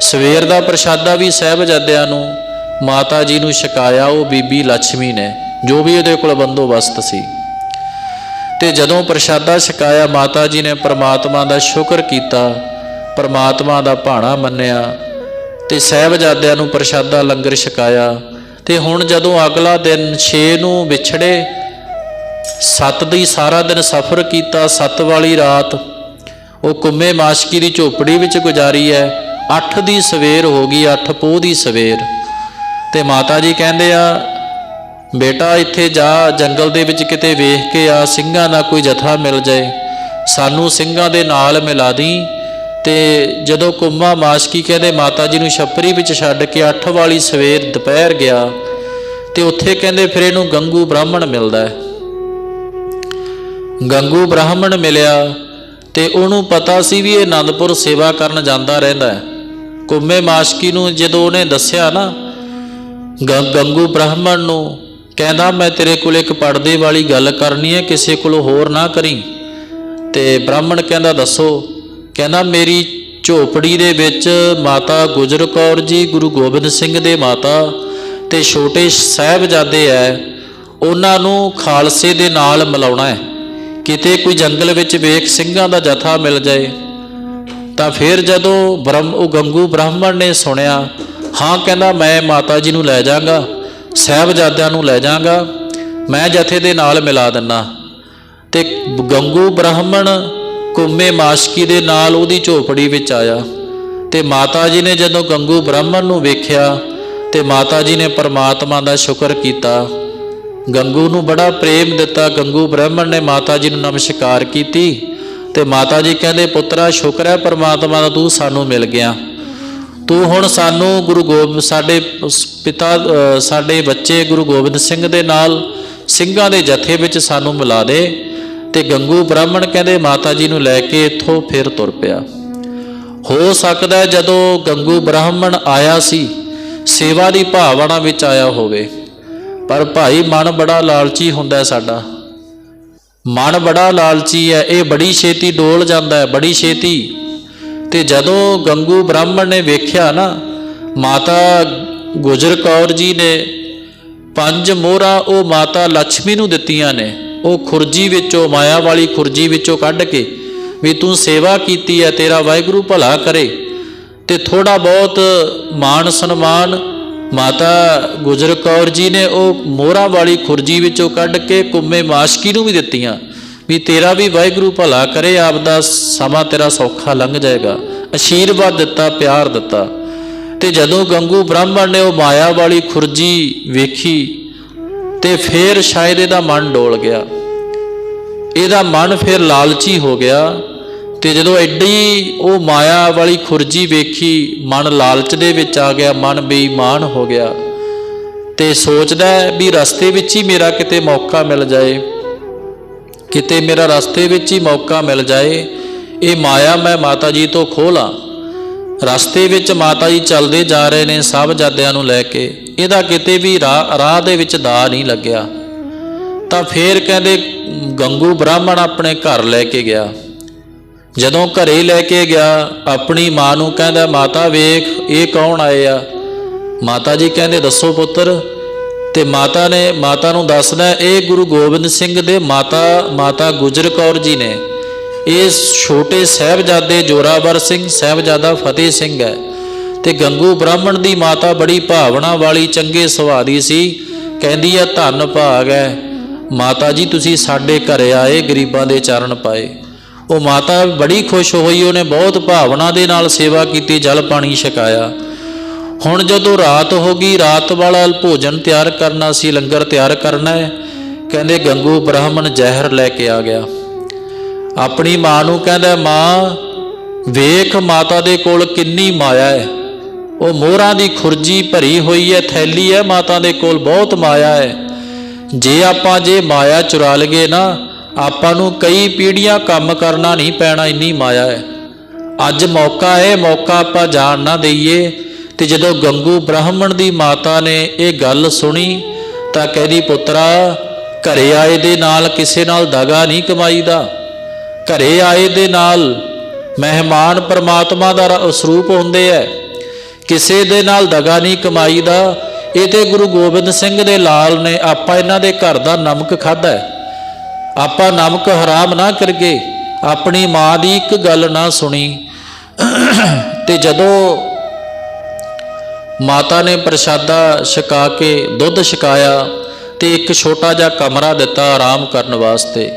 S1: ਸਵੇਰ ਦਾ ਪ੍ਰਸ਼ਾਦਾ ਵੀ ਸਹਿਬਜ਼ਾਦਿਆਂ ਨੂੰ ਮਾਤਾ ਜੀ ਨੂੰ ਛਕਾਇਆ ਉਹ ਬੀਬੀ ਲక్ష్ਮੀ ਨੇ, ਜੋ ਵੀ ਉਹਦੇ ਕੋਲ ਬੰਦੋਬਸਤ ਸੀ। ਤੇ ਜਦੋਂ ਪ੍ਰਸ਼ਾਦਾ ਛਕਾਇਆ, ਮਾਤਾ ਜੀ ਨੇ ਪ੍ਰਮਾਤਮਾ ਦਾ ਸ਼ੁਕਰ ਕੀਤਾ, ਪ੍ਰਮਾਤਮਾ ਦਾ ਭਾਣਾ ਮੰਨਿਆ ਤੇ ਸਹਿਬਜ਼ਾਦਿਆਂ ਨੂੰ ਪ੍ਰਸ਼ਾਦਾ ਲੰਗਰ ਛਕਾਇਆ। ਤੇ ਹੁਣ ਜਦੋਂ ਅਗਲਾ ਦਿਨ 6 ਨੂੰ ਵਿਛੜੇ, ਸੱਤ ਦੀ ਸਾਰਾ ਦਿਨ ਸਫ਼ਰ ਕੀਤਾ, ਸੱਤ ਵਾਲੀ ਰਾਤ, ਉਹ ਕੁੰਮੇ ਮਾਸ਼ਕੀ ਦੀ ਝੋਪੜੀ ਵਿੱਚ ਗੁਜ਼ਾਰੀ ਹੈ। ਅੱਠ ਦੀ ਸਵੇਰ ਹੋ ਗਈ, ਅੱਠ ਪੋਹ ਦੀ ਸਵੇਰ। ਤੇ ਮਾਤਾ ਜੀ ਕਹਿੰਦੇ ਆ, ਬੇਟਾ, ਇੱਥੇ ਜਾ, ਜੰਗਲ ਦੇ ਵਿੱਚ ਕਿਤੇ ਵੇਖ ਕੇ ਆ, ਸਿੰਘਾਂ ਦਾ ਕੋਈ ਜਥਾ ਮਿਲ ਜਾਏ। ਸਾਨੂੰ ਸਿੰਘਾਂ ਦੇ ਨਾਲ ਮਿਲਾ ਦੀ। ਤੇ ਜਦੋਂ ਕੁੰਮਾ ਮਾਸ਼ਕੀ ਕਹਿੰਦੇ, ਮਾਤਾ ਜੀ ਨੂੰ ਛੱਪਰੀ ਵਿੱਚ ਛੱਡ ਕੇ ਅੱਠ ਵਾਲੀ ਸਵੇਰ ਦੁਪਹਿਰ ਗਿਆ, ਤੇ ਉੱਥੇ ਕਹਿੰਦੇ ਫਿਰ ਇਹਨੂੰ ਗੰਗੂ ਬ੍ਰਾਹਮਣ ਮਿਲਦਾ ਹੈ। ਗੰਗੂ ਬ੍ਰਾਹਮਣ ਮਿਲਿਆ ਤੇ ਉਹਨੂੰ ਪਤਾ ਸੀ ਵੀ ਇਹ ਆਨੰਦਪੁਰ ਸੇਵਾ ਕਰਨ ਜਾਂਦਾ ਰਹਿੰਦਾ ਹੈ। ਕੁੰਮੇ ਮਾਸ਼ਕੀ ਨੂੰ ਜਦੋਂ ਉਹਨੇ ਦੱਸਿਆ ਨਾ, ਗ- ਗੰਗੂ ਬ੍ਰਾਹਮਣ ਨੂੰ, ਕਹਿੰਦਾ, ਮੈਂ ਤੇਰੇ ਕੋਲ ਇੱਕ ਪਰਦੇ ਵਾਲੀ ਗੱਲ ਕਰਨੀ ਹੈ, ਕਿਸੇ ਕੋਲ ਹੋਰ ਨਾ ਕਰੀ। ਤੇ ਬ੍ਰਾਹਮਣ ਕਹਿੰਦਾ, ਦੱਸੋ। ਕਹਿੰਦਾ, ਮੇਰੀ ਝੋਪੜੀ ਦੇ ਵਿੱਚ ਮਾਤਾ ਗੁਜਰ ਕੌਰ ਜੀ, ਗੁਰੂ ਗੋਬਿੰਦ ਸਿੰਘ ਦੇ ਮਾਤਾ ਤੇ ਛੋਟੇ ਸਾਹਿਬਜ਼ਾਦੇ ਐ, ਉਹਨਾਂ ਨੂੰ ਖਾਲਸੇ ਦੇ ਨਾਲ ਮਿਲਾਉਣਾ ਹੈ ਕਿਤੇ ਕੋਈ ਜੰਗਲ ਵਿੱਚ ਵੇਖ ਸਿੰਘਾਂ ਦਾ ਜਥਾ ਮਿਲ ਜਾਏ, ਤਾਂ ਫਿਰ ਜਦੋਂ ਬ੍ਰਹਮ, ਉਹ ਗੰਗੂ ਬ੍ਰਾਹਮਣ ਨੇ ਸੁਣਿਆ, ਹਾਂ, ਕਹਿੰਦਾ, ਮੈਂ ਮਾਤਾ ਜੀ ਨੂੰ ਲੈ ਜਾਗਾ ਸਾਹਿਬਜ਼ਾਦਿਆਂ ਨੂੰ ਲੈ ਜਾਗਾ ਮੈਂ ਜਥੇ ਦੇ ਨਾਲ ਮਿਲਾ ਦਿੰਨਾ। ਤੇ ਗੰਗੂ ਬ੍ਰਾਹਮਣ ਕੁੰਮੇ ਮਾਸ਼ਕੀ ਦੇ ਨਾਲ ਉਹਦੀ ਝੋਪੜੀ ਵਿੱਚ ਆਇਆ ਤੇ ਮਾਤਾ ਜੀ ਨੇ ਜਦੋਂ ਗੰਗੂ ਬ੍ਰਾਹਮਣ ਨੂੰ ਵੇਖਿਆ ਤੇ ਮਾਤਾ ਜੀ ਨੇ ਪਰਮਾਤਮਾ ਦਾ ਸ਼ੁਕਰ ਕੀਤਾ, ਗੰਗੂ ਨੂੰ ਬੜਾ ਪ੍ਰੇਮ ਦਿੱਤਾ, ਗੰਗੂ ਬ੍ਰਾਹਮਣ ਨੇ ਮਾਤਾ ਜੀ ਨੂੰ ਨਮਸਕਾਰ ਕੀਤੀ ਤੇ ਮਾਤਾ ਜੀ ਕਹਿੰਦੇ, ਪੁੱਤਰਾ, ਸ਼ੁਕਰ ਹੈ ਪਰਮਾਤਮਾ ਦਾ ਤੂੰ ਸਾਨੂੰ ਮਿਲ ਗਿਆ। ਤੂੰ ਹੁਣ ਸਾਨੂੰ ਗੁਰੂ ਗੋਬਿੰਦ, ਸਾਡੇ ਪਿਤਾ ਸਾਡੇ ਬੱਚੇ ਗੁਰੂ ਗੋਬਿੰਦ ਸਿੰਘ ਦੇ ਨਾਲ ਸਿੰਘਾਂ ਦੇ ਜਥੇ ਵਿੱਚ ਸਾਨੂੰ ਮਿਲਾ ਦੇ। ਤੇ ਗੰਗੂ ਬ੍ਰਾਹਮਣ ਕਹਿੰਦੇ ਮਾਤਾ ਜੀ ਨੂੰ ਲੈ ਕੇ ਇੱਥੋਂ ਫਿਰ ਤੁਰ ਪਿਆ। ਹੋ ਸਕਦਾ ਜਦੋਂ ਗੰਗੂ ਬ੍ਰਾਹਮਣ ਆਇਆ ਸੀ, ਸੇਵਾ ਦੀ ਭਾਵਨਾ ਵਿੱਚ ਆਇਆ ਹੋਵੇ। ਪਰ ਭਾਈ ਮਨ ਬੜਾ ਲਾਲਚੀ ਹੁੰਦਾ ਹੈ ਸਾਡਾ। ਮਨ ਬੜਾ ਲਾਲਚੀ ਹੈ, ਇਹ ਬੜੀ ਛੇਤੀ ਡੋਲ ਜਾਂਦਾ ਹੈ, ਬੜੀ ਛੇਤੀ। ਤੇ ਜਦੋਂ ਗੰਗੂ ਬ੍ਰਾਹਮਣ ਨੇ ਵੇਖਿਆ ਨਾ, ਮਾਤਾ ਗੁਜਰ ਕੌਰ ਜੀ ਨੇ ਪੰਜ ਮੋਹਰਾਂ ਉਹ ਮਾਤਾ ਲక్ష్ਮੀ ਨੂੰ ਦਿੱਤੀਆਂ ਨੇ। ਉਹ ਖੁਰਜੀ ਵਿੱਚੋਂ, ਮਾਇਆ ਵਾਲੀ ਖੁਰਜੀ ਵਿੱਚੋਂ ਕੱਢ ਕੇ ਵੀ ਤੂੰ ਸੇਵਾ ਕੀਤੀ ਹੈ, ਤੇਰਾ ਵਾਹਿਗੁਰੂ ਭਲਾ ਕਰੇ। ਤੇ ਥੋੜਾ ਬਹੁਤ ਮਾਣ ਸਨਮਾਨ ਮਾਤਾ ਗੁਜਰ ਕੌਰ ਜੀ ਨੇ ਉਹ ਮੋਹਰਾਂ ਵਾਲੀ ਖੁਰਜੀ ਵਿੱਚੋਂ ਕੱਢ ਕੇ ਕੁੰਮੇ ਮਾਸ਼ਕੀ ਨੂੰ ਵੀ ਦਿੱਤੀਆਂ ਵੀ ਤੇਰਾ ਵੀ ਵਾਹਿਗੁਰੂ ਭਲਾ ਕਰੇ ਆਪ ਦਾ ਸਮਾਂ ਤੇਰਾ ਸੌਖਾ ਲੰਘ ਜਾਏਗਾ। ਅਸ਼ੀਰਵਾਦ ਦਿੱਤਾ, ਪਿਆਰ ਦਿੱਤਾ। ਤੇ ਜਦੋਂ ਗੰਗੂ ਬ੍ਰਾਹਮਣ ਨੇ ਉਹ ਮਾਇਆ ਵਾਲੀ ਖੁਰਜੀ ਵੇਖੀ ਤੇ ਫੇਰ ਸ਼ਾਇਦ ਇਹਦਾ ਮਨ ਡੋਲ ਗਿਆ। ਇਹਦਾ ਮਨ ਫਿਰ ਲਾਲਚੀ ਹੋ ਗਿਆ ਤੇ ਜਦੋਂ ਐਡੀ ਉਹ ਮਾਇਆ ਵਾਲੀ ਖੁਰਜੀ ਵੇਖੀ, ਮਨ ਲਾਲਚ ਦੇ ਵਿੱਚ ਆ ਗਿਆ, ਮਨ ਬੇਈਮਾਨ ਹੋ ਗਿਆ ਤੇ ਸੋਚਦਾ ਵੀ ਰਸਤੇ ਵਿੱਚ ਹੀ ਮੇਰਾ ਕਿਤੇ ਮੌਕਾ ਮਿਲ ਜਾਏ, ਕਿਤੇ ਮੇਰਾ ਰਸਤੇ ਵਿੱਚ ਹੀ ਮੌਕਾ ਮਿਲ ਜਾਏ, ਇਹ ਮਾਇਆ ਮੈਂ ਮਾਤਾ ਜੀ ਤੋਂ ਖੋਲਾਂ ਰਸਤੇ ਵਿੱਚ ਮਾਤਾ ਜੀ ਚੱਲਦੇ ਜਾ ਰਹੇ ਨੇ ਸਭ ਜਾਦਿਆਂ ਨੂੰ ਲੈ ਕੇ। ਇਹਦਾ ਕਿਤੇ ਵੀ ਰਾਹ ਰਾਹ ਦੇ ਵਿੱਚ ਦਾ ਨਹੀਂ ਲੱਗਿਆ। ਤਾਂ ਫੇਰ ਕਹਿੰਦੇ, ਗੰਗੂ ਬ੍ਰਾਹਮਣ ਆਪਣੇ ਘਰ ਲੈ ਕੇ ਗਿਆ। ਜਦੋਂ ਘਰੇ ਲੈ ਕੇ ਗਿਆ, ਆਪਣੀ ਮਾਂ ਨੂੰ ਕਹਿੰਦਾ, ਮਾਤਾ ਵੇਖ, ਇਹ ਕੌਣ ਆਏ ਆ? ਮਾਤਾ ਜੀ ਕਹਿੰਦੇ, ਦੱਸੋ ਪੁੱਤਰ। ਤੇ ਮਾਤਾ ਨੇ, ਮਾਤਾ ਨੂੰ ਦੱਸਦਾ, ਇਹ ਗੁਰੂ ਗੋਬਿੰਦ ਸਿੰਘ ਦੇ ਮਾਤਾ ਮਾਤਾ ਗੁਜਰ ਕੌਰ ਜੀ ਨੇ। ਇਹ ਛੋਟੇ ਸਹਿਬਜ਼ਾਦੇ ਜੋਰਾਵਰ ਸਿੰਘ, ਸਹਿਬਜ਼ਾਦਾ ਫਤਿਹ ਸਿੰਘ ਹੈ ਤੇ ਗੰਗੂ ਬ੍ਰਾਹਮਣ ਦੀ ਮਾਤਾ ਬੜੀ ਭਾਵਨਾ ਵਾਲੀ ਚੰਗੇ ਸੁਭਾਅ ਦੀ ਸੀ, ਕਹਿੰਦੀ ਆ, ਧੰਨ ਭਾਗ ਹੈ। ਮਾਤਾ ਜੀ, ਤੁਸੀਂ ਸਾਡੇ ਘਰੇ ਆਏ, ਗਰੀਬਾਂ ਦੇ ਚਰਨ ਪਾਏ। ਉਹ ਮਾਤਾ ਬੜੀ ਖੁਸ਼ ਹੋਈ, ਉਹਨੇ ਬਹੁਤ ਭਾਵਨਾ ਦੇ ਨਾਲ ਸੇਵਾ ਕੀਤੀ, ਜਲ ਪਾਣੀ ਛਕਾਇਆ। ਹੁਣ ਜਦੋਂ ਰਾਤ ਹੋ ਗਈ, ਰਾਤ ਵਾਲਾ ਭੋਜਨ ਤਿਆਰ ਕਰਨਾ ਸੀ, ਲੰਗਰ ਤਿਆਰ ਕਰਨਾ ਹੈ, ਕਹਿੰਦੇ, ਗੰਗੂ ਬ੍ਰਾਹਮਣ ਜ਼ਹਿਰ ਲੈ ਕੇ ਆ ਗਿਆ। ਆਪਣੀ ਮਾਂ ਨੂੰ ਕਹਿੰਦਾ, ਮਾਂ, ਵੇਖ ਮਾਤਾ ਦੇ ਕੋਲ ਕਿੰਨੀ ਮਾਇਆ ਹੈ। ਉਹ ਮੋਹਰਾਂ ਦੀ ਖੁਰਜੀ ਭਰੀ ਹੋਈ ਹੈ, ਥੈਲੀ ਹੈ, ਮਾਤਾ ਦੇ ਕੋਲ ਬਹੁਤ ਮਾਇਆ ਹੈ। ਜੇ ਆਪਾਂ ਜੇ ਮਾਇਆ ਚੁਰਾ ਲਗੇ ਨਾ, ਆਪਾਂ ਨੂੰ ਕਈ ਪੀੜ੍ਹੀਆਂ ਕੰਮ ਕਰਨਾ ਨਹੀਂ ਪੈਣਾ, ਇੰਨੀ ਮਾਇਆ ਹੈ। ਅੱਜ ਮੌਕਾ ਹੈ, ਮੌਕਾ ਆਪਾਂ ਜਾਣ ਨਾ ਦਈਏ। ਤੇ ਜਦੋਂ ਗੰਗੂ ਬ੍ਰਾਹਮਣ ਦੀ ਮਾਤਾ ਨੇ ਇਹ ਗੱਲ ਸੁਣੀ, ਤਾਂ ਕਹਿੰਦੀ, ਪੁੱਤਰਾ, ਘਰੇ ਆਏ ਦੇ ਨਾਲ ਕਿਸੇ ਨਾਲ ਦਗਾ ਨਹੀਂ ਕਮਾਈਦਾ। ਘਰੇ ਆਏ ਦੇ ਨਾਲ ਮਹਿਮਾਨ ਪਰਮਾਤਮਾ ਦਾ ਸਰੂਪ ਹੁੰਦੇ ਐ। ਕਿਸੇ ਦੇ ਨਾਲ ਦਗਾ ਨਹੀਂ ਕਮਾਈ ਦਾ। ਇਹ ਤੇ ਗੁਰੂ ਗੋਬਿੰਦ ਸਿੰਘ ਦੇ ਲਾਲ ਨੇ ਆਪਾਂ ਇਹਨਾਂ ਦੇ ਘਰ ਦਾ ਨਮਕ ਖਾਦਾ ਆਪਾਂ ਨਮਕ ਹਰਾਮ ਨਾ ਕਰਗੇ ਆਪਣੀ ਮਾਂ ਦੀ ਇੱਕ ਗੱਲ ਨਾ ਸੁਣੀ। ਤੇ ਜਦੋਂ ਮਾਤਾ ਨੇ ਪ੍ਰਸ਼ਾਦਾ ਛਕਾ ਕੇ ਦੁੱਧ ਛਕਾਇਆ ਤੇ ਇੱਕ ਛੋਟਾ ਜਿਹਾ ਕਮਰਾ ਦਿੱਤਾ ਆਰਾਮ ਕਰਨ ਵਾਸਤੇ।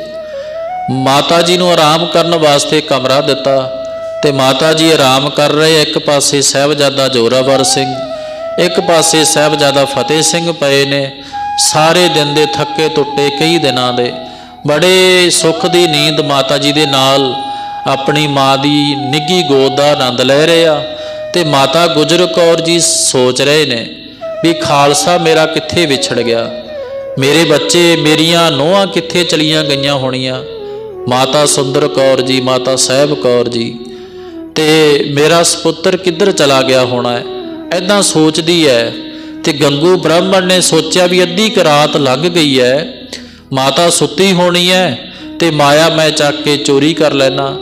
S1: ਮਾਤਾ ਜੀ ਨੂੰ ਆਰਾਮ ਕਰਨ ਵਾਸਤੇ ਕਮਰਾ ਦਿੱਤਾ ਤੇ ਮਾਤਾ ਜੀ ਆਰਾਮ ਕਰ ਰਹੇ ਇੱਕ ਪਾਸੇ ਸਹਿਬਜ਼ਾਦਾ ਜੋਰਾਵਰ ਸਿੰਘ, ਇੱਕ ਪਾਸੇ ਸਹਿਬਜ਼ਾਦਾ ਫਤਿਹ ਸਿੰਘ ਪਏ ਨੇ, ਸਾਰੇ ਦਿਨ ਦੇ ਥੱਕੇ ਟੁੱਟੇ ਕਈ ਦਿਨਾਂ ਦੇ। ਬੜੇ ਸੁੱਖ ਦੀ ਨੀਂਦ ਮਾਤਾ ਜੀ ਦੇ ਨਾਲ ਆਪਣੀ ਮਾਂ ਦੀ ਨਿੱਗੀ ਗੋਦ ਦਾ ਆਨੰਦ ਲੈ ਰਹੇ ਆ ਤੇ ਮਾਤਾ ਗੁਜਰ ਕੌਰ ਜੀ ਸੋਚ ਰਹੇ ਨੇ ਵੀ ਖਾਲਸਾ ਮੇਰਾ ਕਿੱਥੇ ਵਿਛੜ ਗਿਆ? ਮੇਰੇ ਬੱਚੇ ਮੇਰੀਆਂ ਨੋਹਾਂ ਕਿੱਥੇ ਚਲੀਆਂ ਗਈਆਂ ਹੋਣੀਆਂ? ਮਾਤਾ ਸੁੰਦਰ ਕੌਰ ਜੀ, ਮਾਤਾ ਸਾਹਿਬ ਕੌਰ ਜੀ, ਤੇ ਮੇਰਾ ਸੁਪੁੱਤਰ ਕਿੱਧਰ ਚਲਾ ਗਿਆ ਹੋਣਾ ਹੈ? ਐਦਾਂ ਸੋਚਦੀ ਹੈ ਤੇ ਗੰਗੂ ਬ੍ਰਾਹਮਣ ਨੇ ਸੋਚਿਆ ਵੀ ਅੱਧੀ ਕੁ ਰਾਤ ਲੰਘ ਗਈ ਹੈ। ਮਾਤਾ ਸੁੱਤੀ ਹੋਣੀ ਹੈ ਤੇ ਮਾਇਆ ਮੈਂ ਚੱਕ ਕੇ ਚੋਰੀ ਕਰ ਲੈਣਾ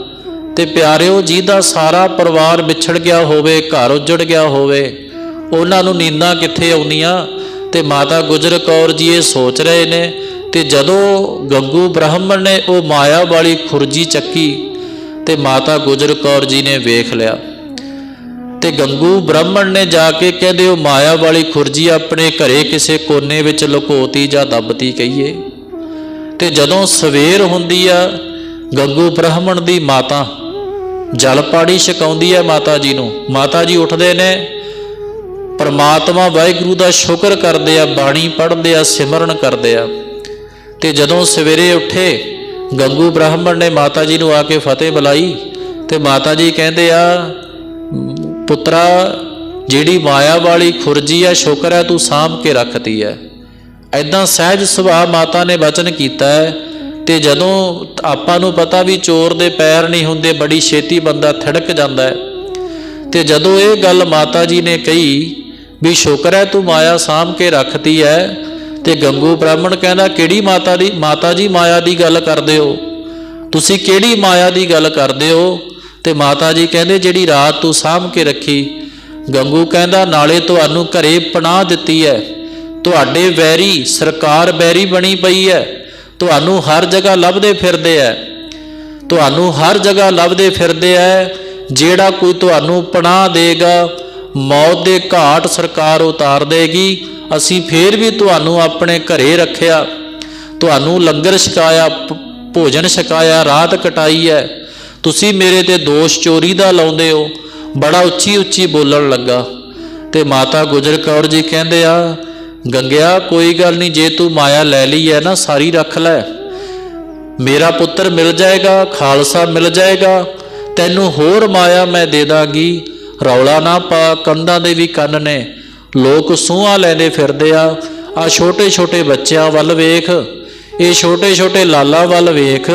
S1: ਤੇ ਪਿਆਰਿਓ ਦਾ ਸਾਰਾ ਪਰਿਵਾਰ ਵਿਛੜ ਗਿਆ ਹੋਵੇ, ਘਰ ਉਜੜ ਗਿਆ ਹੋਵੇ, ਉਹਨਾਂ ਨੂੰ ਨੀਂਦਾਂ ਕਿੱਥੇ ਆਉਂਦੀਆਂ ਤੇ ਮਾਤਾ ਗੁਜਰ ਕੌਰ ਜੀ ਇਹ ਸੋਚ ਰਹੇ ਨੇ ਤੇ ਜਦੋਂ ਗੰਗੂ ਬ੍ਰਾਹਮਣ ਨੇ ਉਹ ਮਾਇਆ ਵਾਲੀ ਖੁਰਜੀ ਚੱਕੀ ਤੇ ਮਾਤਾ ਗੁਜਰ ਕੌਰ ਜੀ ਨੇ ਵੇਖ ਲਿਆ। ਤੇ ਗੰਗੂ ਬ੍ਰਾਹਮਣ ਨੇ ਜਾ ਕੇ ਕਹਿੰਦੇ, ਉਹ ਮਾਇਆ ਵਾਲੀ ਖੁਰਜੀ ਆਪਣੇ ਘਰੇ ਕਿਸੇ ਕੋਨੇ ਵਿੱਚ ਲੁਕੋਤੀ ਜਾਂ ਦੱਬਤੀ ਕਹੀਏ। ਤੇ ਜਦੋਂ ਸਵੇਰ ਹੁੰਦੀ ਆ, ਗੰਗੂ ਬ੍ਰਾਹਮਣ ਦੀ ਮਾਤਾ ਜਲ ਪਾੜੀ ਛਕਾਉਂਦੀ ਆ ਮਾਤਾ ਜੀ ਨੂੰ। ਮਾਤਾ ਜੀ ਉੱਠਦੇ ਨੇ, ਪਰਮਾਤਮਾ ਵਾਹਿਗੁਰੂ ਦਾ ਸ਼ੁਕਰ ਕਰਦੇ ਆ, ਬਾਣੀ ਪੜ੍ਹਦੇ ਆ, ਸਿਮਰਨ ਕਰਦੇ ਆ। ਤੇ ਜਦੋਂ ਸਵੇਰੇ ਉੱਠੇ, ਗੰਗੂ ਬ੍ਰਾਹਮਣ ਨੇ ਮਾਤਾ ਜੀ ਨੂੰ ਆ ਕੇ ਫਤਿਹ ਬੁਲਾਈ ਤੇ ਮਾਤਾ ਜੀ ਕਹਿੰਦੇ ਆ, ਪੁੱਤਰਾ, ਜਿਹੜੀ ਮਾਇਆ ਵਾਲੀ ਖੁਰਜੀ ਆ, ਸ਼ੁਕਰ ਹੈ ਤੂੰ ਸਾਂਭ ਕੇ ਰੱਖਤੀ ਹੈ ਐਦਾਂ ਸਹਿਜ ਸੁਭਾਅ ਮਾਤਾ ਨੇ ਬਚਨ ਕੀਤਾ ਹੈ ਤੇ ਜਦੋਂ ਆਪਾਂ ਨੂੰ ਪਤਾ ਵੀ ਚੋਰ ਦੇ ਪੈਰ ਨਹੀਂ ਹੁੰਦੇ, ਬੜੀ ਛੇਤੀ ਬੰਦਾ ਥੜਕ ਜਾਂਦਾ ਹੈ ਤੇ ਜਦੋਂ ਇਹ ਗੱਲ ਮਾਤਾ ਜੀ ਨੇ ਕਹੀ ਵੀ ਸ਼ੁਕਰ ਹੈ ਤੂੰ ਮਾਇਆ ਸਾਂਭ ਕੇ ਰੱਖਤੀ ਹੈ ਤੇ ਗੰਗੂ ਬ੍ਰਾਹਮਣ ਕਹਿੰਦਾ, ਕਿਹੜੀ ਮਾਤਾ ਦੀ, ਮਾਤਾ ਜੀ ਮਾਇਆ ਦੀ ਗੱਲ ਕਰਦੇ ਹੋ? ਤੁਸੀਂ ਕਿਹੜੀ ਮਾਇਆ ਦੀ ਗੱਲ ਕਰਦੇ ਹੋ? ਤੇ ਮਾਤਾ ਜੀ ਕਹਿੰਦੇ, ਜਿਹੜੀ ਰਾਤ ਤੂੰ ਸਾਂਭ ਕੇ ਰੱਖੀ। ਗੰਗੂ ਕਹਿੰਦਾ, ਨਾਲੇ ਤੁਹਾਨੂੰ ਘਰੇ ਪਨਾਹ ਦਿੱਤੀ ਹੈ। ਤੁਹਾਡੇ ਵੈਰੀ, ਸਰਕਾਰ ਵੈਰੀ ਬਣੀ ਪਈ ਹੈ। ਤੁਹਾਨੂੰ ਹਰ ਜਗ੍ਹਾ ਲੱਭਦੇ ਫਿਰਦੇ ਐ ਤੁਹਾਨੂੰ ਹਰ ਜਗ੍ਹਾ ਲੱਭਦੇ ਫਿਰਦੇ ਐ ਜਿਹੜਾ ਕੋਈ ਤੁਹਾਨੂੰ ਪਨਾਹ ਦੇਗਾ, ਮੌਤ ਦੇ ਘਾਟ ਸਰਕਾਰ ਉਤਾਰ ਦੇਗੀ। ਅਸੀਂ ਫੇਰ ਵੀ ਤੁਹਾਨੂੰ ਆਪਣੇ ਘਰੇ ਰੱਖਿਆ। ਤੁਹਾਨੂੰ ਲੰਗਰ ਛਕਾਇਆ ਭੋਜਨ ਛਕਾਇਆ, ਰਾਤ ਕਟਾਈ ਹੈ। ਤੁਸੀਂ ਮੇਰੇ ਤੇ ਦੋਸ਼ ਚੋਰੀ ਦਾ ਲਾਉਂਦੇ ਹੋ। ਬੜਾ ਉੱਚੀ ਉੱਚੀ ਬੋਲਣ ਲੱਗਾ। ਤੇ ਮਾਤਾ ਗੁਜਰ ਕੌਰ ਜੀ ਕਹਿੰਦੇ ਆ, ਗੰਗਿਆ, ਕੋਈ ਗੱਲ ਨਹੀਂ, ਜੇ ਤੂੰ ਮਾਇਆ ਲੈ ਲਈ ਹੈ ਨਾ, ਸਾਰੀ ਰੱਖ ਲੈ। ਮੇਰਾ ਪੁੱਤਰ ਮਿਲ ਜਾਏਗਾ, ਖਾਲਸਾ ਮਿਲ ਜਾਏਗਾ। ਤੈਨੂੰ ਹੋਰ ਮਾਇਆ ਮੈਂ ਦੇ ਦਾਂਗੀ। ਰੌਲਾ ਨਾ ਪਾ, ਕੰਧਾਂ ਦੇ ਵੀ ਕੰਨ ਨੇ। ਲੋਕ ਸੂਹਾਂ ਲੈਂਦੇ ਫਿਰਦੇ ਆ। ਆ ਛੋਟੇ ਛੋਟੇ ਬੱਚਿਆਂ ਵੱਲ ਵੇਖ। ਇਹ ਛੋਟੇ ਛੋਟੇ ਲਾਲਾ ਵੱਲ ਵੇਖ।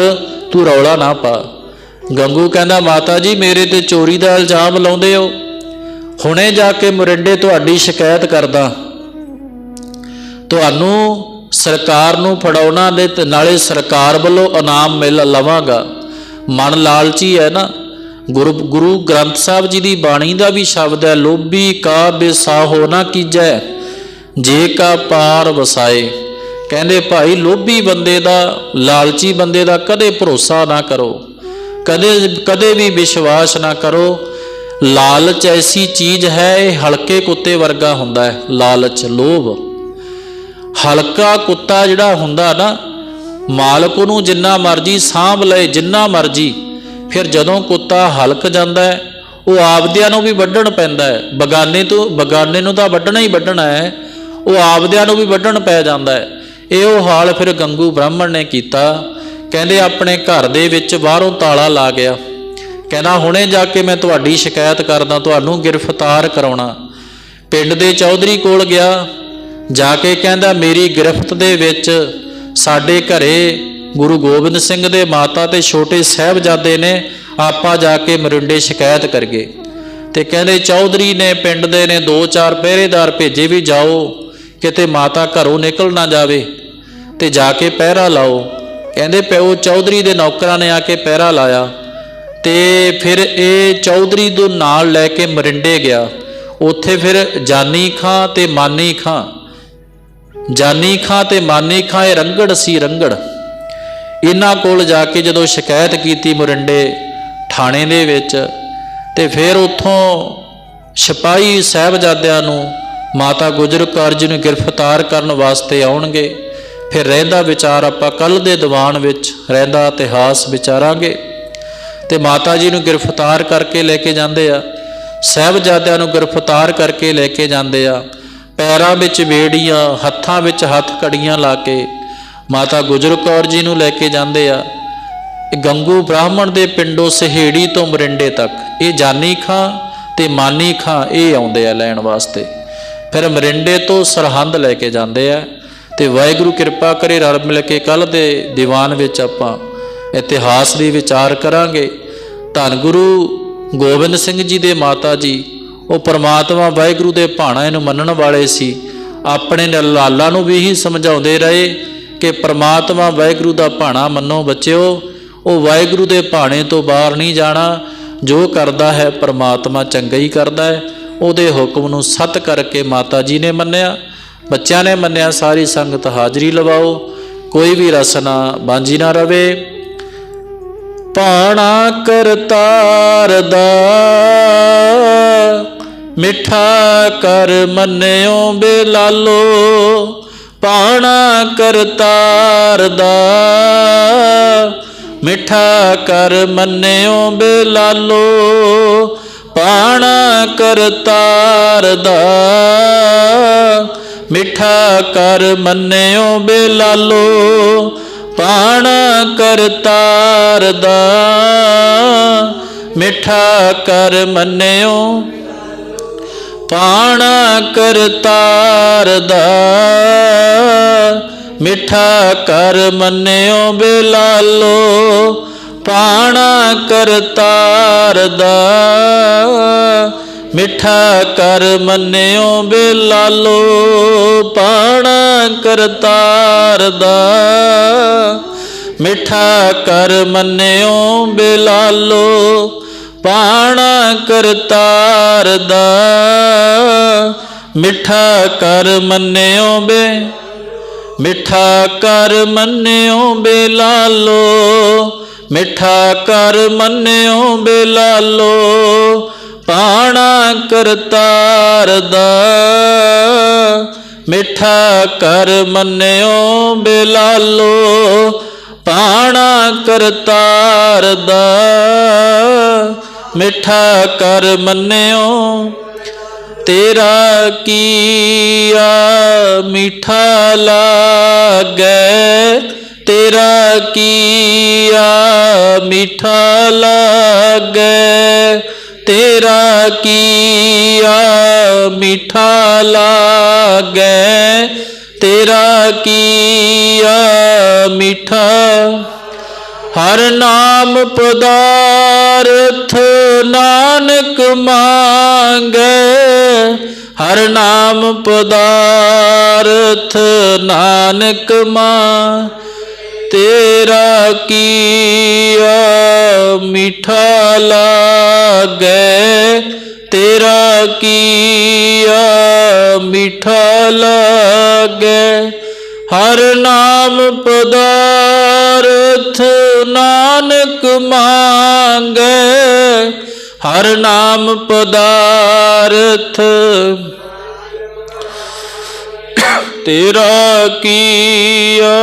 S1: ਤੂੰ ਰੌਲਾ ਨਾ ਪਾ। ਗੰਗੂ ਕਹਿੰਦਾ, ਮਾਤਾ ਜੀ, ਮੇਰੇ ਤੇ ਚੋਰੀ ਦਾ ਇਲਜ਼ਾਮ ਲਾਉਂਦੇ ਹੋ। ਹੁਣੇ ਜਾ ਕੇ ਮੁਰਿੰਡੇ ਤੁਹਾਡੀ ਸ਼ਿਕਾਇਤ ਕਰਦਾ। ਤੁਹਾਨੂੰ ਸਰਕਾਰ ਨੂੰ ਫੜਾਉਣਾ ਦੇ ਨਾਲੇ ਸਰਕਾਰ ਵੱਲੋਂ ਇਨਾਮ ਮਿਲ ਲਵਾਂਗਾ। ਮਨ ਲਾਲਚੀ ਹੈ ਨਾ। ਗੁਰੂ ਗੁਰੂ ਗ੍ਰੰਥ ਸਾਹਿਬ ਜੀ ਦੀ ਬਾਣੀ ਦਾ ਵੀ ਸ਼ਬਦ ਹੈ, ਲੋਭੀ ਕਾ ਬਿਸਾਹੋ ਨਾ ਕੀਜੈ, ਜੇ ਕਾ ਪਾਰ ਵਸਾਏ। ਕਹਿੰਦੇ ਭਾਈ, ਲੋਭੀ ਬੰਦੇ ਦਾ, ਲਾਲਚੀ ਬੰਦੇ ਦਾ ਕਦੇ ਭਰੋਸਾ ਨਾ ਕਰੋ, ਕਦੇ ਕਦੇ ਵੀ ਵਿਸ਼ਵਾਸ ਨਾ ਕਰੋ। ਲਾਲਚ ਐਸੀ ਚੀਜ਼ ਹੈ, ਇਹ ਹਲਕੇ ਕੁੱਤੇ ਵਰਗਾ ਹੁੰਦਾ ਹੈ, ਲਾਲਚ, ਲੋਭ। ਹਲਕਾ ਕੁੱਤਾ ਜਿਹੜਾ ਹੁੰਦਾ ਨਾ, ਮਾਲਕ ਨੂੰ ਜਿੰਨਾ ਮਰਜ਼ੀ ਸਾਂਭ ਲਏ, ਜਿੰਨਾ ਮਰਜ਼ੀ ਫਿਰ ਜਦੋਂ ਕੁੱਤਾ ਹਲਕ ਜਾਂਦਾ ਹੈ, ਉਹ ਆਪਦਿਆਂ ਨੂੰ ਵੀ ਵੱਢਣ ਪੈਂਦਾ ਹੈ। ਬਗਾਨੇ ਤੋਂ, ਬਗਾਨੇ ਨੂੰ ਤਾਂ ਵੱਢਣਾ ਹੀ ਵੱਢਣਾ ਹੈ। ਉਹ ਆਪਦਿਆਂ ਨੂੰ ਵੀ ਵੱਢਣ ਪੈ ਜਾਂਦਾ ਹੈ। ਇਹ ਉਹ ਹਾਲ ਫਿਰ ਗੰਗੂ ਬ੍ਰਾਹਮਣ ਨੇ ਕੀਤਾ। ਕਹਿੰਦੇ, ਆਪਣੇ ਘਰ ਦੇ ਵਿੱਚ ਬਾਹਰੋਂ ਤਾਲਾ ਲਾ ਗਿਆ। ਕਹਿੰਦਾ, ਹੁਣੇ ਜਾ ਕੇ ਮੈਂ ਤੁਹਾਡੀ ਸ਼ਿਕਾਇਤ ਕਰਦਾ, ਤੁਹਾਨੂੰ ਗ੍ਰਿਫਤਾਰ ਕਰਾਉਣਾ। ਪਿੰਡ ਦੇ ਚੌਧਰੀ ਕੋਲ ਗਿਆ। ਜਾ ਕੇ ਕਹਿੰਦਾ, ਮੇਰੀ ਗ੍ਰਿਫਤ ਦੇ ਵਿੱਚ ਸਾਡੇ ਘਰੇ ਗੁਰੂ ਗੋਬਿੰਦ ਸਿੰਘ ਦੇ ਮਾਤਾ ਤੇ ਛੋਟੇ ਸਾਹਿਬਜ਼ਾਦੇ ਨੇ ਆਪਾਂ ਜਾ ਕੇ ਮਰਿੰਡੇ ਸ਼ਿਕਾਇਤ ਕਰਗੇ ਤੇ ਕਹਿੰਦੇ ਚੌਧਰੀ ਨੇ ਪਿੰਡ ਦੇ ਨੇ ਦੋ ਚਾਰ ਪਹਿਰੇਦਾਰ ਭੇਜੇ ਵੀ ਜਾਓ, ਕਿਤੇ ਮਾਤਾ ਘਰੋਂ ਨਿਕਲ ਨਾ ਜਾਵੇ ਤੇ ਜਾ ਕੇ ਪਹਿਰਾ ਲਾਓ। ਕਹਿੰਦੇ ਪਿਓ ਚੌਧਰੀ ਦੇ ਨੌਕਰਾਂ ਨੇ ਆ ਕੇ ਪਹਿਰਾ ਲਾਇਆ ਤੇ ਫਿਰ ਇਹ ਚੌਧਰੀ ਤੋਂ ਨਾਲ ਲੈ ਕੇ ਮਰਿੰਡੇ ਗਿਆ। ਉੱਥੇ ਫਿਰ ਜਾਨੀ ਖਾਂ ਤੇ ਮਾਨੀ ਖਾਂ, ਜਾਨੀ ਖਾਂ ਤੇ ਮਾਨੀ ਖਾਂ ਇਹ ਰੰਗੜ ਸੀ ਰੰਗੜ। ਇਹਨਾਂ ਕੋਲ ਜਾ ਕੇ ਜਦੋਂ ਸ਼ਿਕਾਇਤ ਕੀਤੀ ਮੁਰਿੰਡੇ ਥਾਣੇ ਦੇ ਵਿੱਚ, ਤੇ ਫਿਰ ਉੱਥੋਂ ਸਿਪਾਹੀ ਸਾਹਿਬਜ਼ਾਦਿਆਂ ਨੂੰ ਮਾਤਾ ਗੁਜਰ ਕੌਰ ਜੀ ਨੂੰ ਗ੍ਰਿਫਤਾਰ ਕਰਨ ਵਾਸਤੇ ਆਉਣਗੇ। ਫਿਰ ਰਹਿੰਦਾ ਵਿਚਾਰ ਆਪਾਂ ਕੱਲ ਦੇ ਦੀਵਾਨ ਵਿੱਚ ਰਹਿੰਦਾ ਇਤਿਹਾਸ ਵਿਚਾਰਾਂਗੇ। ਤੇ ਮਾਤਾ ਜੀ ਨੂੰ ਗ੍ਰਿਫਤਾਰ ਕਰਕੇ ਲੈ ਕੇ ਜਾਂਦੇ ਆ, ਸਾਹਿਬਜ਼ਾਦਿਆਂ ਨੂੰ ਗ੍ਰਿਫਤਾਰ ਕਰਕੇ ਲੈ ਕੇ ਜਾਂਦੇ ਆ। ਪੈਰਾਂ ਵਿੱਚ ਵੇੜੀਆਂ ਹੱਥਾਂ ਵਿੱਚ ਹੱਥ ਕੜੀਆਂ ਲਾ ਕੇ ਮਾਤਾ ਗੁਜਰ ਕੌਰ ਜੀ ਨੂੰ ਲੈ ਕੇ ਜਾਂਦੇ ਆ। ਗੰਗੂ ਬ੍ਰਾਹਮਣ ਦੇ ਪਿੰਡੋਂ ਸਹੇੜੀ ਤੋਂ ਮਰਿੰਡੇ ਤੱਕ। ਇਹ ਜਾਨੀ ਖਾਂ ਤੇ ਮਾਨੀ ਖਾਂ ਇਹ ਆਉਂਦੇ ਆ ਲੈਣ ਵਾਸਤੇ। ਫਿਰ ਮਰਿੰਡੇ ਤੋਂ ਸਰਹੰਦ ਲੈ ਕੇ ਜਾਂਦੇ ਆ ਤੇ ਵਾਹਿਗੁਰੂ ਕਿਰਪਾ ਕਰੇ ਰਲ ਮਿਲ ਕੇ ਕੱਲ ਦੇ ਦੀਵਾਨ ਵਿੱਚ ਆਪਾਂ ਇਤਿਹਾਸ ਦੀ ਵਿਚਾਰ ਕਰਾਂਗੇ। ਧੰਨ ਗੁਰੂ ਗੋਬਿੰਦ ਸਿੰਘ ਜੀ ਦੇ ਮਾਤਾ ਜੀ, ਉਹ ਪਰਮਾਤਮਾ ਵਾਹਿਗੁਰੂ ਦੇ ਭਾਣਾ ਨੂੰ ਮੰਨਣ ਵਾਲੇ ਸੀ। ਆਪਣੇ ਨ- ਲਾਲਾ ਨੂੰ ਵੀ ਹੀ ਸਮਝਾਉਂਦੇ ਰਹੇ ਕਿ ਪਰਮਾਤਮਾ ਵਾਹਿਗੁਰੂ ਦਾ ਭਾਣਾ ਮੰਨੋ ਬੱਚਿਓ, ਉਹ ਵਾਹਿਗੁਰੂ ਦੇ ਭਾਣੇ ਤੋਂ ਬਾਹਰ ਨਹੀਂ ਜਾਣਾ। ਜੋ ਕਰਦਾ ਹੈ ਪਰਮਾਤਮਾ ਚੰਗਾ ਹੀ ਕਰਦਾ ਹੈ। ਉਹਦੇ ਹੁਕਮ ਨੂੰ ਸਤ ਕਰਕੇ ਮਾਤਾ ਜੀ ਨੇ ਮੰਨਿਆ। ਬੱਚਿਆਂ ਨੇ ਮੰਨਿਆ, ਸਾਰੀ ਸੰਗਤ ਹਾਜ਼ਰੀ ਲਵਾਓ। ਕੋਈ ਵੀ ਰਸਨਾ ਬਾਂਝੀ ਨਾ ਰਵੇ। ਪਾਣਾ ਕਰਤਾਰ ਦਾ ਮਿੱਠਾ ਕਰ ਮੰਨਿਓ ਬੇਲਾਲੋ। ਪਾਣਾ ਕਰਤਾਰ ਦਾ। ਮਿੱਠਾ ਕਰ ਮੰਨਿਓ ਬੇਲਾਲੋ, ਪਾਣਾ ਕਰਤਾਰ ਦਾ। ਮਿੱਠਾ ਕਰ ਮੰਨਿਓ ਬੇਲਾਲੋ, ਪਾਣਾ ਕਰਤਾਰ ਦਾ। ਮਿੱਠਾ ਕਰ ਮੰਨਿਓ ਪਾਣਾ ਕਰਤਾਰ ਦਾ। ਮਿੱਠਾ ਕਰ ਮੰਨਿਓ ਬੇਲਾਲੋ, ਪਾਣਾ ਕਰਤਾਰ ਦਾ। ਮਿੱਠਾ ਕਰ ਮੰਨਿਓ ਬੇਲਾਲੋ, ਪਾਣਾ ਕਰਤਾਰ ਦਾ। ਮਿੱਠਾ ਕਰ ਮੰਨਿਓ ਬੇਲਾਲੋ ਪਾਣਾ ਕਰਤਾਰ ਦਾ, ਮਿੱਠਾ ਕਰ ਮੰਨਿਓ ਬੇ, ਮਿੱਠਾ ਕਰ ਮੰਨਿਓ ਬੇ ਲਾਲੋ, ਮਿੱਠਾ ਕਰ ਮੰਨਿਓ ਬੇਲਾਲੋ ਪਾਣਾ ਕਰਤਾਰ ਦਾ, ਮਿੱਠਾ ਕਰ ਮੰਨਿਓ ਬੇਲਾਲੋ ਪਾਣਾ ਕਰਤਾਰ ਦਾ। ਮਿੱਠਾ ਕਰ ਮੰਨਿਓ, ਤੇਰਾ ਕੀਆ ਮਿੱਠਾ ਲਾਗੈ, ਤੇਰਾ ਕੀਆ ਮਿੱਠਾ ਲਾਗੈ, ਤੇਰਾ ਕੀਆ ਮਿੱਠਾ ਲਾਗੈ, ਤੇਰਾ ਕੀਆ ਮਿੱਠਾ ਹਰ ਨਾਮ ਪਦਾਰਥ ਨਾਨਕ ਮੰਗੈ, ਹਰ ਨਾਮ ਪਦਾਰਥ ਨਾਨਕ ਮਾਂ ਤੇਰਾ ਕੀਆ ਮਿੱਠਾ ਲਾਗੈ, ਤੇਰਾ ਕੀਆ ਮਿੱਠਾ ਲਾਗੈ। ਹਰ ਨਾਮ ਪਦਾਰਥ ਨਾਨਕ ਮੰਗੈ ਹਰ ਨਾਮ ਪਦਾਰਥ। ਤੇਰਾ ਕੀਆ